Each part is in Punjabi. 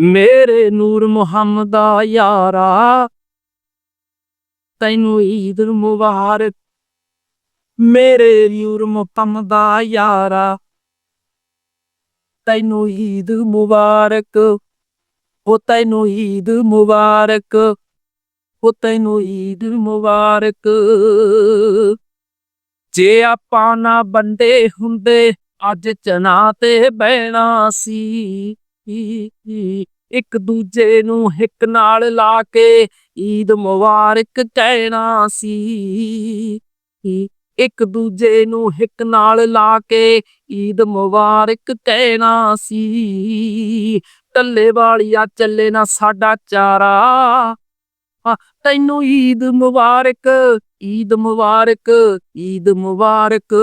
ਮੇਰੇ ਨੂਰ ਮੁਹੰਮਦਾ ਯਾਰਾ, ਤੈਨੂੰ ਈਦ ਮੁਬਾਰਕ। ਮੇਰੇ ਨੂਰ ਮੁਹੰਮਦਾ ਯਾਰਾ, ਤੈਨੂੰ ਈਦ ਮੁਬਾਰਕ। ਉਹ ਤੈਨੂੰ ਈਦ ਮੁਬਾਰਕ ਉਹ ਤੈਨੂੰ ਈਦ ਮੁਬਾਰਕ। ਜੇ ਆਪਾਂ ਨਾ ਬੰਦੇ ਹੁੰਦੇ, ਅੱਜ ਚਨਾ ਤੇ ਬਹਿਣਾ ਸੀ। ਇੱਕ ਦੂਜੇ ਨੂੰ ਹਿੱਕ ਨਾਲ ਲਾ ਕੇ ਈਦ ਮੁਬਾਰਕ ਕਹਿਣਾ ਸੀ। ਇੱਕ ਦੂਜੇ ਨੂੰ ਹਿੱਕ ਨਾਲ ਲਾ ਕੇ ਈਦ ਮੁਬਾਰਕ ਕਹਿਣਾ ਸੀ। ਟੱਲੇ ਵਾਲੀਆ, ਚੱਲੇ ਨਾ ਸਾਡਾ ਚਾਰਾ। ਤੈਨੂੰ ਈਦ ਮੁਬਾਰਕ ਈਦ ਮੁਬਾਰਕ ਈਦ ਮੁਬਾਰਕ,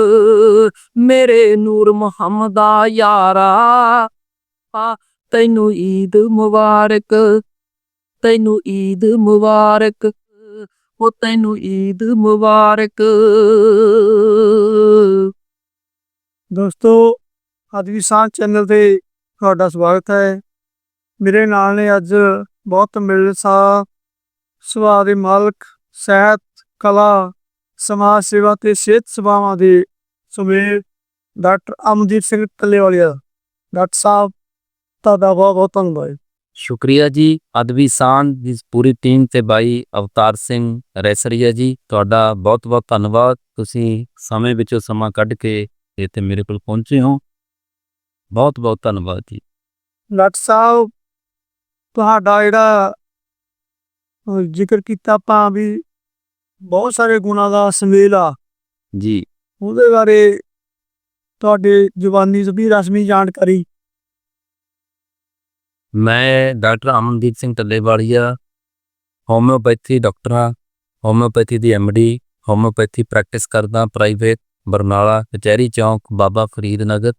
ਮੇਰੇ ਨੂਰ ਮੁਹੰਮਦਾ ਯਾਰਾ। ਤੈਨੂੰ ਈਦ ਮੁਬਾਰਕ, ਤੈਨੂੰ ਈਦ ਮੁਬਾਰਕ, ਉਹ ਤੈਨੂੰ ਈਦ ਮੁਬਾਰਕ। ਦੋਸਤੋ ਅਦਵੀ ਸਾਂਝ ਚੈਨਲ ਤੇ ਤੁਹਾਡਾ ਸਵਾਗਤ ਹੈ। ਮੇਰੇ ਨਾਲ ਨੇ ਅੱਜ ਬਹੁਤ ਮਿਲਸਾ ਸੁਭਾਅ ਦੇ ਮਾਲਕ, ਸਿਹਤ, ਕਲਾ, ਸਮਾਜ ਸੇਵਾ ਤੇ ਸਿਹਤ ਸੇਵਾਵਾਂ ਦੇ ਸੁਮੇਰ ਡਾਕਟਰ ਅਮਨਦੀਪ ਸਿੰਘ ਟੱਲੇਵਾਲੀਆ ਡਾਕਟਰ ਸਾਹਿਬ ਤੁਹਾਡਾ ਬਹੁਤ ਬਹੁਤ ਧੰਨਵਾਦ ਸ਼ੁਕਰੀਆ ਜੀ। ਅਦਬੀ ਸਾਨ ਦੀ ਪੂਰੀ ਟੀਮ ਤੇ ਬਾਈ ਅਵਤਾਰ ਸਿੰਘ ਰੈਸਰੀਆ ਜੀ ਤੁਹਾਡਾ ਬਹੁਤ ਬਹੁਤ ਧੰਨਵਾਦ। ਤੁਸੀਂ ਸਮੇਂ ਵਿੱਚੋਂ ਸਮਾਂ ਕੱਢ ਕੇ ਇੱਥੇ ਮੇਰੇ ਕੋਲ ਪਹੁੰਚੇ ਹੋ। ਬਹੁਤ ਬਹੁਤ ਧੰਨਵਾਦ ਜੀ। ਡਾਕਟਰ ਸਾਹਿਬ ਤੁਹਾਡਾ ਜਿਹੜਾ ਜ਼ਿਕਰ ਕੀਤਾ ਆਪਾਂ ਵੀ ਬਹੁਤ ਸਾਰੇ ਗੁਣਾਂ ਦਾ ਸਮੇਲ ਆ। ਜੀ। ਉਹਦੇ ਬਾਰੇ ਤੁਹਾਡੇ ਜ਼ੁਬਾਨੀ ਜ਼ਬੀ ਰਸਮੀ ਜਾਣਕਾਰੀ ਮੈਂ doctor Amandeep Singh Tallewalia homeopathy doctor ਹਾਂ ਹੋਮਿਓਪੈਥੀ ਦੀ ਐਮਡੀ ਹੋਮਿਓਪੈਥੀ ਪ੍ਰੈਕਟਿਸ ਕਰਦਾ ਪ੍ਰਾਈਵੇਟ ਬਰਨਾਲਾ ਕਚਹਿਰੀ ਚੌਂਕ ਬਾਬਾ ਫਰੀਦ ਨਗਰ।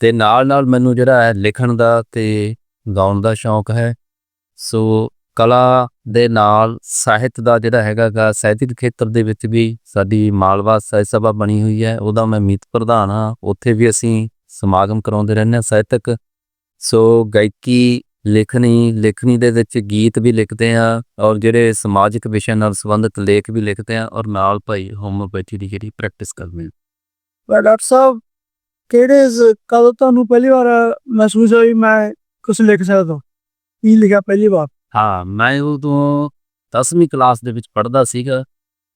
ਤੇ ਨਾਲ ਨਾਲ ਮੈਨੂੰ ਜਿਹੜਾ ਹੈ ਲਿਖਣ ਦਾ ਤੇ ਗਾਉਣ ਦਾ ਸ਼ੌਂਕ ਹੈ। ਸੋ ਕਲਾ ਦੇ ਨਾਲ ਸਾਹਿਤ ਦਾ ਜਿਹੜਾ ਹੈਗਾ ਗਾ, ਸਾਹਿਤਿਕ ਖੇਤਰ ਦੇ ਵਿੱਚ ਵੀ ਸਾਡੀ ਮਾਲਵਾ ਸਾਹਿਤ ਸਭਾ ਬਣੀ ਹੋਈ ਹੈ। ਉਹਦਾ ਮੈਂ ਮੀਤ ਪ੍ਰਧਾਨ ਹਾਂ। ਉੱਥੇ ਵੀ ਅਸੀਂ ਸਮਾਗਮ ਕਰਾਉਂਦੇ ਰਹਿੰਦੇ ਹਾਂ ਸਾਹਿਤਕ ਸੋ ਗਾਇਕੀ ਲਿਖਣੀ ਲਿਖਣੀ ਦੇ ਵਿੱਚ ਗੀਤ ਵੀ ਲਿਖਦੇ ਆ ਔਰ ਜਿਹੜੇ ਸਮਾਜਿਕ ਵਿਸ਼ਿਆਂ ਨਾਲ ਸੰਬੰਧਿਤ ਲੇਖ ਵੀ ਲਿਖਦੇ ਆ ਔਰ ਨਾਲ ਭਾਈ ਹੋਮੋਪੈਥੀ ਦੀ ਜਿਹੜੀ ਪ੍ਰੈਕਟਿਸ ਕਰਦੇ ਆ। ਪਰ ਡਾਕਟਰ ਸਾਹਿਬ ਕਿਹੜੇ ਕਦੋਂ ਤੁਹਾਨੂੰ ਪਹਿਲੀ ਵਾਰ ਮਹਿਸੂਸ ਹੋਈ ਮੈਂ ਕੁਝ ਲਿਖ ਸਕਦਾ ਕੀ ਲਿਖਿਆ ਪਹਿਲੀ ਵਾਰ? ਹਾਂ ਮੈਂ ਉਦੋਂ 10ਵੀਂ ਕਲਾਸ ਦੇ ਵਿੱਚ ਪੜ੍ਹਦਾ ਸੀਗਾ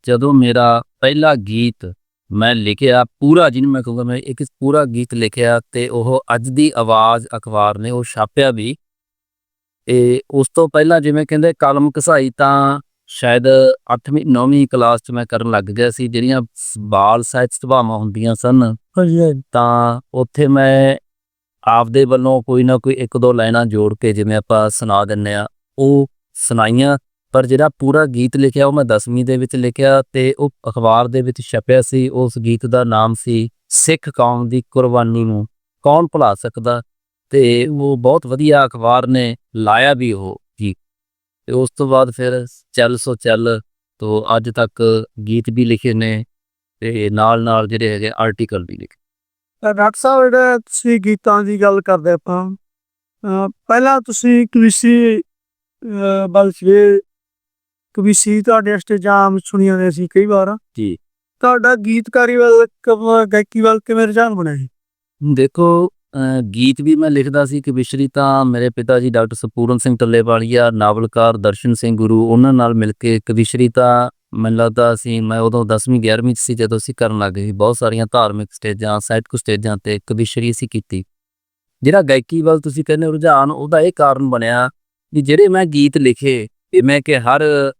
ਜਦੋਂ ਮੇਰਾ ਪਹਿਲਾ ਗੀਤ ਮੈਂ ਲਿਖਿਆ ਪੂਰਾ ਜਿਹਨੂੰ ਮੈਂ ਕਹੂੰਗਾ ਮੈਂ ਇੱਕ ਪੂਰਾ ਗੀਤ ਲਿਖਿਆ ਤੇ ਉਹ ਅੱਜ ਦੀ ਆਵਾਜ਼ ਅਖਬਾਰ ਨੇ ਉਹ ਛਾਪਿਆ ਵੀ। ਇਹ ਉਸ ਤੋਂ ਪਹਿਲਾਂ ਜਿਵੇਂ ਕਹਿੰਦੇ ਕਲਮ ਘਸਾਈ ਤਾਂ ਸ਼ਾਇਦ 8ਵੀਂ 9ਵੀਂ ਕਲਾਸ 'ਚ ਮੈਂ ਕਰਨ ਲੱਗ ਗਿਆ ਸੀ ਜਿਹੜੀਆਂ ਬਾਲ ਸਾਹਿਤ ਸਭਾਵਾਂ ਹੁੰਦੀਆਂ ਸਨ। ਤਾਂ ਉੱਥੇ ਮੈਂ ਆਪਦੇ ਵੱਲੋਂ ਕੋਈ ਨਾ ਕੋਈ ਇੱਕ ਦੋ ਲਾਈਨਾਂ ਜੋੜ ਕੇ ਜਿਵੇਂ ਆਪਾਂ ਸੁਣਾ ਦਿੰਨੇ ਆ ਉਹ ਸੁਣਾਈਆਂ ਪਰ ਜਿਹੜਾ ਪੂਰਾ ਗੀਤ ਲਿਖਿਆ ਉਹ ਮੈਂ 10ਵੀਂ ਦੇ ਵਿੱਚ ਲਿਖਿਆ ਤੇ ਉਹ ਅਖਬਾਰ ਦੇ ਵਿੱਚ ਛਪਿਆ ਸੀ, ਉਸ ਗੀਤ ਦਾ ਨਾਮ ਸੀ ਸਿੱਖ ਕੌਮ ਦੀ ਕੁਰਬਾਨੀ ਨੂੰ ਕੌਣ ਭੁਲਾ ਸਕਦਾ? ਤੇ ਉਹ ਬਹੁਤ ਵਧੀਆ ਅਖਬਾਰ ਨੇ, ਲਾਇਆ ਵੀ ਉਹ ਗੀਤ ਤੇ ਉਸ ਤੋਂ ਬਾਅਦ ਫਿਰ ਚੱਲ ਸੋ ਚੱਲ ਤੋਂ ਅੱਜ ਤੱਕ ਗੀਤ ਵੀ ਲਿਖੇ ਨੇ ਤੇ ਨਾਲ ਨਾਲ ਜਿਹੜੇ ਹੈਗੇ ਆਰਟੀਕਲ ਵੀ ਲਿਖੇ। ਡਾਕਟਰ ਸਾਹਿਬ, ਜਿਹੜਾ ਤੁਸੀਂ ਗੀਤਾਂ ਦੀ ਗੱਲ ਕਰਦੇ ਆਪਾਂ ਪਹਿਲਾਂ ਤੁਸੀਂ ਕਵਿਸ਼ੀ ਅਹ ਸੀਗੇ ਕਵਿਸ਼ੀ ਤੁਹਾਡੇ ਸਟੇਜਾਂ ਸੁਣੀਆਂ ਨੇ ਸੀ ਕਈ ਵਾਰ। ਜੀ। ਤੁਹਾਡਾ ਗੀਤਕਾਰੀ ਵੱਲ ਗਾਇਕੀ ਵੱਲ ਕਿਵੇਂ ਰੁਝਾਨ ਬਣਿਆ ਜੀ ਦੇਖੋ ਅਹ ਗੀਤ ਵੀ ਮੈਂ ਲਿਖਦਾ ਸੀ ਕਵਿਸ਼ਰੀ ਤਾਂ ਮੇਰੇ ਪਿਤਾ ਜੀ ਡਾਕਟਰ ਸਪੂਰਨ ਸਿੰਘ ਟੱਲੇਵਾਲੀਆ ਨਾਵਲਕਾਰ ਦਰਸ਼ਨ ਸਿੰਘ ਗੁਰੂ ਉਹਨਾਂ ਨਾਲ ਮਿਲ ਕੇ ਕਵਿਸ਼ਰੀ ਤਾਂ ਮੈਨੂੰ ਲੱਗਦਾ ਸੀ ਮੈਂ ਉਦੋਂ 10ਵੀਂ 11ਵੀਂ ਚ ਸੀ ਜਦੋਂ ਅਸੀਂ ਕਰਨ ਲੱਗੇ ਸੀ। ਬਹੁਤ ਸਾਰੀਆਂ ਧਾਰਮਿਕ ਸਟੇਜਾਂ ਸਾਹਿਤਕ ਸਟੇਜਾਂ ਤੇ ਕਵਿਸ਼ਰੀ ਅਸੀਂ ਕੀਤੀ। ਜਿਹੜਾ ਗਾਇਕੀ ਵੱਲ ਤੁਸੀਂ ਕਹਿੰਦੇ ਹੋ ਰੁਝਾਨ ਉਹਦਾ ਇਹ ਕਾਰਨ ਬਣਿਆ ਵੀ ਜਿਹੜੇ ਮੈਂ ਗੀਤ ਲਿਖੇ ਤੇ ਮੈਂ ਕਿ ਹਰ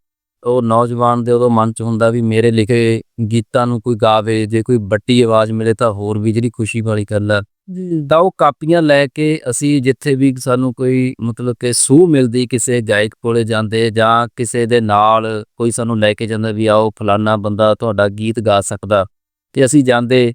ਉਹ ਨੌਜਵਾਨ ਦੇ ਉਦੋਂ ਮਨ ਚ ਹੁੰਦਾ ਵੀ ਮੇਰੇ ਲਿਖੇ ਗੀਤਾਂ ਨੂੰ ਕੋਈ ਗਾਵੇ ਜੇ ਕੋਈ ਬੱਟੀ ਆਵਾਜ਼ ਮਿਲੇ ਤਾਂ ਹੋਰ ਵੀ ਜਿਹੜੀ ਖੁਸ਼ੀ ਵਾਲੀ ਗੱਲ ਆ। ਤਾਂ ਉਹ ਕਾਪੀਆਂ ਲੈ ਕੇ ਅਸੀਂ ਜਿੱਥੇ ਵੀ ਸਾਨੂੰ ਕੋਈ ਮਤਲਬ ਕਿ ਸੂਹ ਮਿਲਦੀ ਕਿਸੇ ਗਾਇਕ ਕੋਲੇ ਜਾਂਦੇ ਜਾਂ ਕਿਸੇ ਦੇ ਨਾਲ ਕੋਈ ਸਾਨੂੰ ਲੈ ਕੇ ਜਾਂਦਾ ਵੀ ਆਓ ਫਲਾਨਾ ਬੰਦਾ ਤੁਹਾਡਾ ਗੀਤ ਗਾ ਸਕਦਾ। ਤੇ ਅਸੀਂ ਜਾਂਦੇ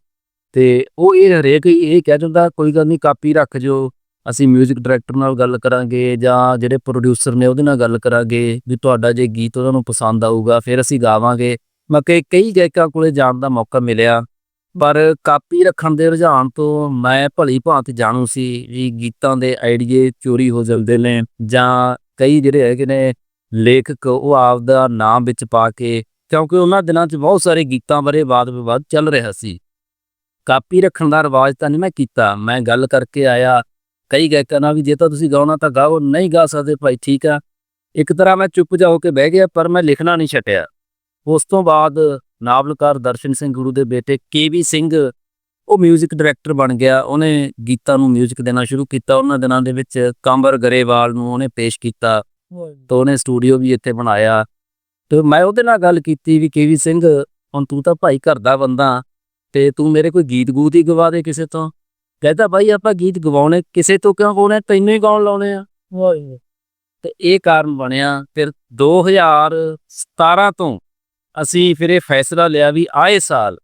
ਤੇ ਉਹ ਇਹ ਹਰੇਕ ਇਹ ਕਹਿ ਦਿੰਦਾ ਕੋਈ ਗੱਲ ਨਹੀਂ ਕਾਪੀ ਰੱਖ ਜੋ। ਅਸੀਂ 뮤직 ਡਾਇਰੈਕਟਰ ਨਾਲ ਗੱਲ ਕਰਾਂਗੇ ਜਾਂ ਜਿਹੜੇ ਪ੍ਰੋਡਿਊਸਰ ਨੇ ਉਹਦੇ ਨਾਲ ਗੱਲ ਕਰਾਂਗੇ ਵੀ ਤੁਹਾਡਾ ਜੇ ਗੀਤ ਉਹਨਾਂ ਨੂੰ ਪਸੰਦ ਆਊਗਾ, ਫਿਰ ਅਸੀਂ ਗਾਵਾਂਗੇ। ਮੈਂ ਕਿ ਕਈ ਗਾਇਕਾਂ ਕੋਲੇ ਜਾਣ ਦਾ ਮੌਕਾ ਮਿਲਿਆ, ਪਰ ਕਾਪੀ ਰੱਖਣ ਦੇ ਰੁਝਾਨ ਤੋਂ ਮੈਂ ਭਲੀ ਭਾਂਤ ਜਾਣੂ ਸੀ ਵੀ ਗੀਤਾਂ ਦੇ ਆਈਡੀਏ ਚੋਰੀ ਹੋ ਜਾਂਦੇ ਨੇ ਜਾਂ ਕਈ ਜਿਹੜੇ ਹੈਗੇ ਨੇ ਲੇਖਕ ਉਹ ਆਪਦਾ ਨਾਮ ਵਿੱਚ ਪਾ ਕੇ, ਕਿਉਂਕਿ ਉਹਨਾਂ ਦਿਨਾਂ 'ਚ ਬਹੁਤ ਸਾਰੇ ਗੀਤਾਂ ਬਾਰੇ ਵਾਦ ਵਿਵਾਦ ਚੱਲ ਰਿਹਾ ਸੀ। ਕਾਪੀ ਰੱਖਣ ਦਾ ਰਿਵਾਜ ਤਾਂ ਨਹੀਂ ਮੈਂ ਕੀਤਾ, ਮੈਂ ਗੱਲ ਕਰਕੇ ਆਇਆ ਕਈ ਗਾਇਕਾਂ ਨਾਲ ਵੀ ਜੇ ਤਾਂ ਤੁਸੀਂ ਗਾਉਣਾ ਤਾਂ ਗਾਓ ਨਹੀਂ ਗਾ ਸਕਦੇ ਭਾਈ ਠੀਕ ਆ ਇੱਕ ਤਰ੍ਹਾਂ ਮੈਂ ਚੁੱਪ ਜਾ ਹੋ ਕੇ ਬਹਿ ਗਿਆ ਪਰ ਮੈਂ ਲਿਖਣਾ ਨਹੀਂ ਛੱਡਿਆ ਉਸ ਤੋਂ ਬਾਅਦ ਨਾਵਲਕਾਰ ਦਰਸ਼ਨ ਸਿੰਘ ਗੁਰੂ ਦੇ ਬੇਟੇ ਕੇਵੀ ਸਿੰਘ ਉਹ 뮤직 ਡਾਇਰੈਕਟਰ ਬਣ ਗਿਆ ਉਹਨੇ ਗੀਤਾਂ ਨੂੰ 뮤직 ਦੇਣਾ ਸ਼ੁਰੂ ਕੀਤਾ ਉਹਨਾਂ ਦਿਨਾਂ ਦੇ ਵਿੱਚ ਕੰਬਰ ਗਰੇਵਾਲ ਨੂੰ ਉਹਨੇ ਪੇਸ਼ ਕੀਤਾ ਤਾਂ ਉਹਨੇ ਸਟੂਡੀਓ ਵੀ ਇੱਥੇ ਬਣਾਇਆ ਤੇ ਮੈਂ ਉਹਦੇ ਨਾਲ ਗੱਲ ਕੀਤੀ ਵੀ ਕੇਵੀ ਸਿੰਘ ਹੁਣ ਤੂੰ ਤਾਂ ਭਾਈ ਘਰ ਦਾ ਬੰਦਾ ਤੇ ਤੂੰ ਮੇਰੇ ਕੋਈ ਗੀਤ ਗੂਤ ਹੀ ਗਵਾ ਦੇ ਕਿਸੇ ਤੋਂ ਕਹਿੰਦਾ ਭਾਈ ਆਪਾਂ ਗੀਤ ਗਵਾਉਣੇ ਕਿਸੇ ਤੋਂ ਕਿਉਂ ਗਵਾਉਣੇ ਤੈਨੂੰ ਹੀ ਗਾਉਣ ਲਾਉਣੇ ਆ। ਤੇ ਇਹ ਕਾਰਨ ਬਣਿਆ ਫਿਰ 2017 ਤੋਂ ਅਸੀਂ ਫਿਰ ਇਹ ਫੈਸਲਾ ਲਿਆ ਵੀ ਆਏ ਸਾਲ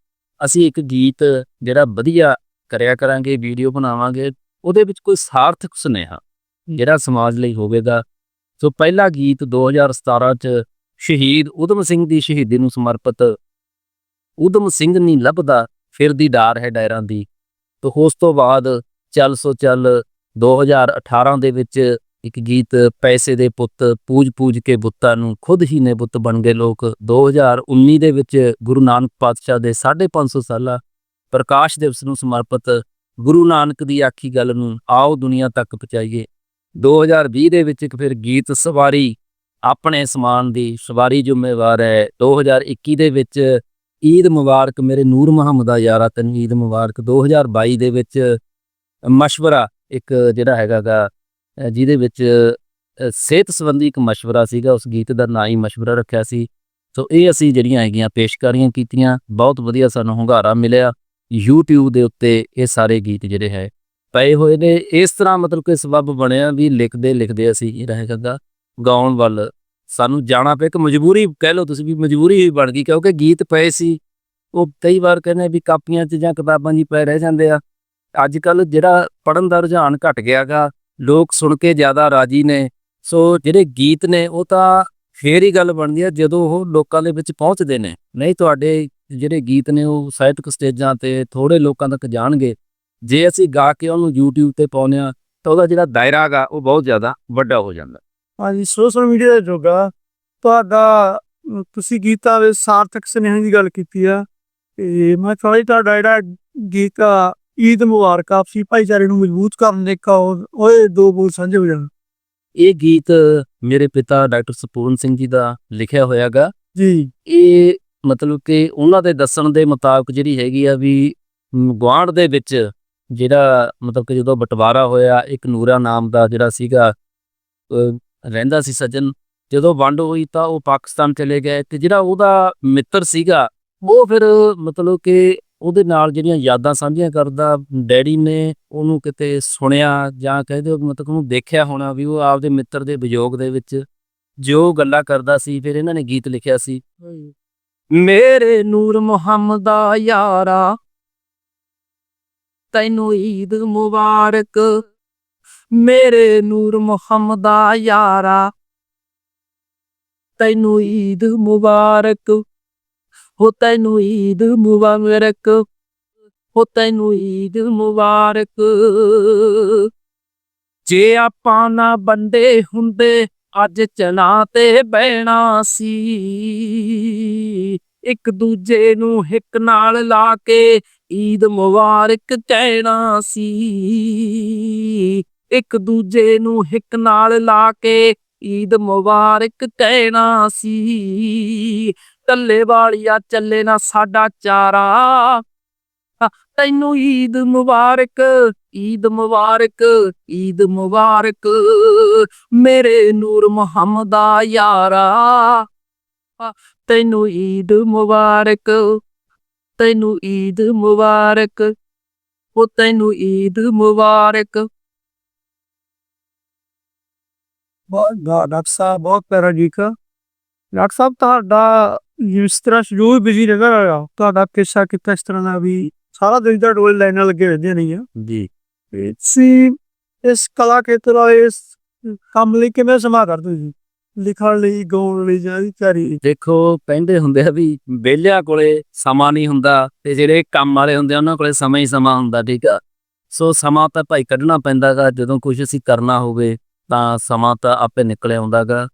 ਅਸੀਂ ਇੱਕ ਗੀਤ ਜਿਹੜਾ ਵਧੀਆ ਕਰਿਆ ਕਰਾਂਗੇ ਵੀਡੀਓ ਬਣਾਵਾਂਗੇ ਉਹਦੇ ਵਿੱਚ ਕੋਈ ਸਾਰਥਕ ਸੁਨੇਹਾ ਜਿਹੜਾ ਸਮਾਜ ਲਈ ਹੋਵੇਗਾ। ਸੋ ਪਹਿਲਾ ਗੀਤ 2017 ਚ ਸ਼ਹੀਦ ਉਦਮ ਸਿੰਘ ਦੀ ਸ਼ਹੀਦੀ ਨੂੰ ਸਮਰਪਿਤ ਉਦਮ ਸਿੰਘ ਨਹੀਂ ਲੱਭਦਾ ਫਿਰਦੀ ਡਾਰ ਹੈ ਡਾਇਰਾਂ ਦੀ। ਤੇ ਉਸ ਤੋਂ ਬਾਅਦ ਚੱਲ ਸੋ ਚੱਲ 2018 ਦੇ ਵਿੱਚ ਇੱਕ ਗੀਤ ਪੈਸੇ ਦੇ ਪੁੱਤ ਪੂਜ ਪੂਜ ਕੇ ਬੁੱਤਾਂ ਨੂੰ ਖੁਦ ਹੀ ਨੇ ਬੁੱਤ ਬਣ ਗਏ ਲੋਕ। 2019 ਦੇ ਵਿੱਚ ਗੁਰੂ ਨਾਨਕ ਪਾਤਸ਼ਾਹ ਦੇ 550 ਸਾਲਾ ਪ੍ਰਕਾਸ਼ ਦਿਵਸ ਨੂੰ ਸਮਰਪਿਤ ਗੁਰੂ ਨਾਨਕ ਦੀ ਆਖੀ ਗੱਲ ਨੂੰ ਆਓ ਦੁਨੀਆ ਤੱਕ ਪਹੁੰਚਾਈਏ। 2020 ਦੇ ਵਿੱਚ ਇੱਕ ਫਿਰ ਗੀਤ ਸਵਾਰੀ ਆਪਣੇ ਸਮਾਨ ਦੀ ਸਵਾਰੀ ਜ਼ਿੰਮੇਵਾਰ ਹੈ। 2021 ਦੇ ਵਿੱਚ ਈਦ ਮੁਬਾਰਕ ਮੇਰੇ ਨੂਰ ਮੁਹੰਮਦ ਦਾ ਯਾਰਾ ਤੈਨੂੰ ਈਦ ਮੁਬਾਰਕ। 2022 ਦੇ ਵਿੱਚ ਮਸ਼ਵਰਾ ਇੱਕ ਜਿਹੜਾ ਹੈਗਾਗਾ ਅ, ਜਿਹਦੇ ਵਿੱਚ ਸਿਹਤ ਸੰਬੰਧੀ ਇੱਕ ਮਸ਼ਵਰਾ ਸੀਗਾ ਉਸ ਗੀਤ ਦਾ ਨਾਂ ਹੀ ਮਸ਼ਵਰਾ ਰੱਖਿਆ ਸੀ। ਸੋ ਇਹ ਅਸੀਂ ਜਿਹੜੀਆਂ ਹੈਗੀਆਂ ਪੇਸ਼ਕਾਰੀਆਂ ਕੀਤੀਆਂ ਬਹੁਤ ਵਧੀਆ ਸਾਨੂੰ ਹੁੰਗਾਰਾ ਮਿਲਿਆ। YouTube ਦੇ ਉੱਤੇ ਇਹ ਸਾਰੇ ਗੀਤ ਜਿਹੜੇ ਹੈ ਪਏ ਹੋਏ ਨੇ। ਇਸ ਤਰ੍ਹਾਂ ਮਤਲਬ ਕਿ ਸਬਬ ਬਣਿਆ ਵੀ ਲਿਖਦੇ ਲਿਖਦੇ ਅਸੀਂ ਇਹ ਰਹੇਗਾ ਗਾਉਣ ਵੱਲ ਸਾਨੂੰ ਜਾਣਾ ਪਿਆ ਕਿ ਮਜਬੂਰੀ ਕਹਿ ਲਓ ਤੁਸੀਂ ਵੀ ਮਜਬੂਰੀ ਹੀ ਬਣ ਗਈ, ਕਿਉਂਕਿ ਗੀਤ ਪਏ ਸੀ। ਉਹ ਕਈ ਵਾਰ ਕਹਿੰਦੇ ਵੀ ਕਾਪੀਆਂ 'ਚ ਜਾਂ ਕਿਤਾਬਾਂ 'ਚ ਪਏ ਰਹਿ ਜਾਂਦੇ ਆ। ਅੱਜ ਕੱਲ ਜਿਹੜਾ ਪੜਨ ਦਾ ਰੁਝਾਨ ਘਟ ਗਿਆਗਾ ਲੋਕ ਸੁਣ ਕੇ ਜ਼ਿਆਦਾ ਰਾਜੀ ਨੇ। ਸੋ ਜਿਹੜੇ ਗੀਤ ਨੇ, ਉਹ ਤਾਂ ਫੇਰ ਹੀ ਗੱਲ ਬਣਦੀ ਆ, ਜਦੋਂ ਉਹ ਲੋਕਾਂ ਦੇ ਵਿੱਚ ਪਹੁੰਚਦੇ ਨੇ। ਨਹੀਂ, ਤੁਹਾਡੇ ਜਿਹੜੇ ਗੀਤ ਨੇ, ਉਹ ਸਾਹਿਤਕ ਸਟੇਜਾਂ ਤੇ ਥੋੜੇ ਲੋਕਾਂ ਤੱਕ ਜਾਣਗੇ। ਜੇ ਅਸੀਂ ਗਾ ਕੇ ਉਹਨੂੰ YouTube ਤੇ ਪਾਉਂਦੇ ਆ, ਤਾਂ ਉਹਦਾ ਜਿਹੜਾ ਦਾਇਰਾ ਗਾ, ਉਹ ਬਹੁਤ ਜ਼ਿਆਦਾ ਵੱਡਾ ਹੋ ਜਾਂਦਾ। ਹਾਂਜੀ ਸੋਸ਼ਲ ਮੀਡੀਆ ਦਾ ਆ। ਤੁਹਾਡਾ ਤੁਸੀਂ ਗੀਤਾਂ ਦੇ ਸਾਰਥਕ ਸੁਨੇਹੇ ਦੀ ਗੱਲ ਕੀਤੀ ਆ। ਤੇ ਮੈਂ ਚਾਹੁੰਦਾ ਜੀ ਤੁਹਾਡਾ ਜਿਹੜਾ ਗੀਤ ਈਦ ਮੁਬਾਰਕ ਆਪਸੀ ਭਾਈਚਾਰੇ ਨੂੰ ਮਜ਼ਬੂਤ ਕਰਨ ਦੇ ਕਾ ਓਏ ਦੋ ਬੋਲ ਸਾਂਝੇ ਹੋ ਜਾਣ। ਇਹ ਗੀਤ ਮੇਰੇ ਪਿਤਾ ਡਾਕਟਰ ਸਪੂਰਨ ਸਿੰਘ ਜੀ ਦਾ ਲਿਖਿਆ ਹੋਇਆਗਾ ਜੀ। ਇਹ ਮਤਲਬ ਕਿ ਉਹਨਾਂ ਦੇ ਦੱਸਣ ਦੇ ਮੁਤਾਬਕ ਜਿਹੜੀ ਹੈਗੀ ਆ ਵੀ ਗਵਾਂਢ ਦੇ ਵਿੱਚ ਜਿਹੜਾ ਮਤਲਬ ਕਿ ਜਦੋਂ ਬਟਵਾਰਾ ਹੋਇਆ ਇੱਕ ਨੂਰਾ ਨਾਮ ਦਾ ਜਿਹੜਾ ਸੀਗਾ ਰਹਿੰਦਾ ਸੀ ਸੱਜਣ। ਜਦੋਂ ਵੰਡ ਹੋਈ ਤਾਂ ਉਹ ਪਾਕਿਸਤਾਨ ਚਲੇ ਗਏ ਤੇ ਜਿਹੜਾ ਉਹਦਾ ਮਿੱਤਰ ਸੀਗਾ ਉਹ ਫਿਰ ਮਤਲਬ ਕਿ ਉਹਦੇ ਨਾਲ ਜਿਹੜੀਆਂ ਯਾਦਾਂ ਸਾਂਝੀਆਂ ਕਰਦਾ ਡੈਡੀ ਨੇ ਉਹਨੂੰ ਕਿਤੇ ਸੁਣਿਆ ਜਾਂ ਕਹਿੰਦੇ ਉਹ ਮਤਲਬ ਉਹਨੂੰ ਦੇਖਿਆ ਹੋਣਾ ਵੀ ਉਹ ਆਪਦੇ ਮਿੱਤਰ ਦੇ ਵਿਯੋਗ ਦੇ ਵਿੱਚ ਜੋ ਗੱਲਾਂ ਕਰਦਾ ਸੀ ਫਿਰ ਇਹਨਾਂ ਨੇ ਗੀਤ ਲਿਖਿਆ ਸੀ। ਮੇਰੇ ਨੂਰ ਮੁਹੰਮਦਾ ਯਾਰਾ ਤੈਨੂੰ ਈਦ ਮੁਬਾਰਕ ਮੇਰੇ ਨੂਰ ਮੁਹੰਮਦਾ ਯਾਰਾ। ਤੈਨੂੰ ਈਦ ਮੁਬਾਰਕ, ਹੋ ਤੈਨੂੰ ਈਦ ਮੁਬਾਰਕ, ਹੋ ਤੈਨੂੰ ਈਦ ਮੁਬਾਰਕ। ਜੇ ਆਪਾਂ ਨਾ ਬੰਦੇ ਹੁੰਦੇ, ਅੱਜ ਚਨਾ ਤੇ ਬਹਿਣਾ ਸੀ। ਇੱਕ ਦੂਜੇ ਨੂੰ ਹਿੱਕ ਨਾਲ ਲਾ ਕੇ ਈਦ ਮੁਬਾਰਕ ਕਹਿਣਾ ਸੀ। ਇੱਕ ਦੂਜੇ ਨੂੰ ਹਿੱਕ ਨਾਲ ਲਾ ਕੇ ਈਦ ਮੁਬਾਰਕ ਕਹਿਣਾ ਸੀ। ਟੱਲੇ ਵਾਲੀਆ, ਚੱਲੇ ਨਾ ਸਾਡਾ ਚਾਰਾ। ਤੈਨੂੰ ਈਦ ਮੁਬਾਰਕ ਈਦ ਮੁਬਾਰਕ ਈਦ ਮੁਬਾਰਕ, ਮੇਰੇ ਨੂਰ ਮੁਹੰਮਦਾ ਯਾਰਾ। ਤੈਨੂੰ ਈਦ ਮੁਬਾਰਕ, ਤੈਨੂੰ ਈਦ ਮੁਬਾਰਕ, ਉਹ ਤੈਨੂੰ ਈਦ ਮੁਬਾਰਕ। ਬਹੁਤ ਡਾਕਟਰ ਸਾਹਿਬ ਬਹੁਤ ਪਿਆਰਾ ਗੀਤ ਆ ਡਾਕਟਰ ਸਾਹਿਬ ਤੁਹਾਡਾ ਜਿਸ ਤਰ੍ਹਾਂ ਸ਼ਡਿਊਲ ਬਿਜ਼ੀ ਰਹਿੰਦਾ ਆ ਤੁਹਾਡਾ ਕਿੱਸਾ ਕਿੱਤਾ ਇਸ ਤਰ੍ਹਾਂ ਦਾ ਵੀ ਸਾਰਾ ਦਿਨ ਦਾ ਰੋਲ ਲਾਈਨਾਂ ਲੱਗੇ ਰਹਿੰਦੀਆਂ ਨਹੀਂ ਆ ਜੀ ਤੁਸੀਂ ਇਸ ਕਲਾ ਖੇਤਰ ਵਾਲੇ ਇਸ ਕੰਮ ਲਈ ਕਿਵੇਂ ਸਮਾਂ ਕਰਦੇ ਜੀ? ਲਿਖਣ ਲਈ ਗਾਉਣ ਲਈ ਜਾਂ ਤਿਆਰੀ? ਦੇਖੋ ਕਹਿੰਦੇ ਹੁੰਦੇ ਆ ਵੀ ਵਿਹਲਿਆਂ ਕੋਲੇ ਸਮਾਂ ਨਹੀਂ ਹੁੰਦਾ ਤੇ ਜਿਹੜੇ ਕੰਮ ਵਾਲੇ ਹੁੰਦੇ ਉਹਨਾਂ ਕੋਲੇ ਸਮਾਂ ਹੀ ਸਮਾਂ ਹੁੰਦਾ ਠੀਕ ਆ। ਸੋ ਸਮਾਂ ਤਾਂ ਭਾਈ ਕੱਢਣਾ ਪੈਂਦਾਗਾ ਜਦੋਂ ਕੁਝ ਅਸੀਂ ਕਰਨਾ ਹੋਵੇ। ਤਾਂ ਸਮਾਂ ਤਾਂ ਆਪੇ ਨਿਕਲ ਆਉਂਦਾਗਾ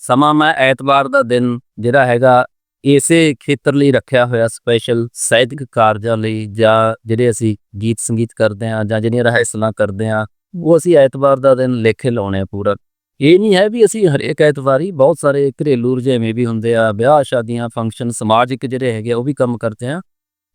ਸਮਾਂ ਮੈਂ ਐਤਵਾਰ ਦਾ ਦਿਨ ਜਿਹੜਾ ਹੈਗਾ ਇਸੇ ਖੇਤਰ ਲਈ ਰੱਖਿਆ ਹੋਇਆ ਸਪੈਸ਼ਲ ਸਾਹਿਤਕ ਕਾਰਜਾਂ ਲਈ ਜਾਂ ਜਿਹੜੇ ਅਸੀਂ ਗੀਤ ਸੰਗੀਤ ਕਰਦੇ ਆ ਜਾਂ ਜਿਹੜੀਆਂ ਰਹਿਸਲਾਂ ਕਰਦੇ ਆ ਉਹ ਅਸੀਂ ਐਤਵਾਰ ਦਾ ਦਿਨ ਲੇਖੇ ਲਾਉਣੇ ਆ ਪੂਰਾ। ਇਹ ਨਹੀਂ ਹੈ ਵੀ ਅਸੀਂ ਹਰੇਕ ਐਤਵਾਰ ਹੀ ਬਹੁਤ ਸਾਰੇ ਘਰੇਲੂ ਰੁਝੇਵੇਂ ਵੀ ਹੁੰਦੇ ਆ ਵਿਆਹ ਸ਼ਾਦੀਆਂ ਫੰਕਸ਼ਨ ਸਮਾਜਿਕ ਜਿਹੜੇ ਹੈਗੇ ਆ, ਉਹ ਵੀ ਕੰਮ ਕਰਦੇ ਆ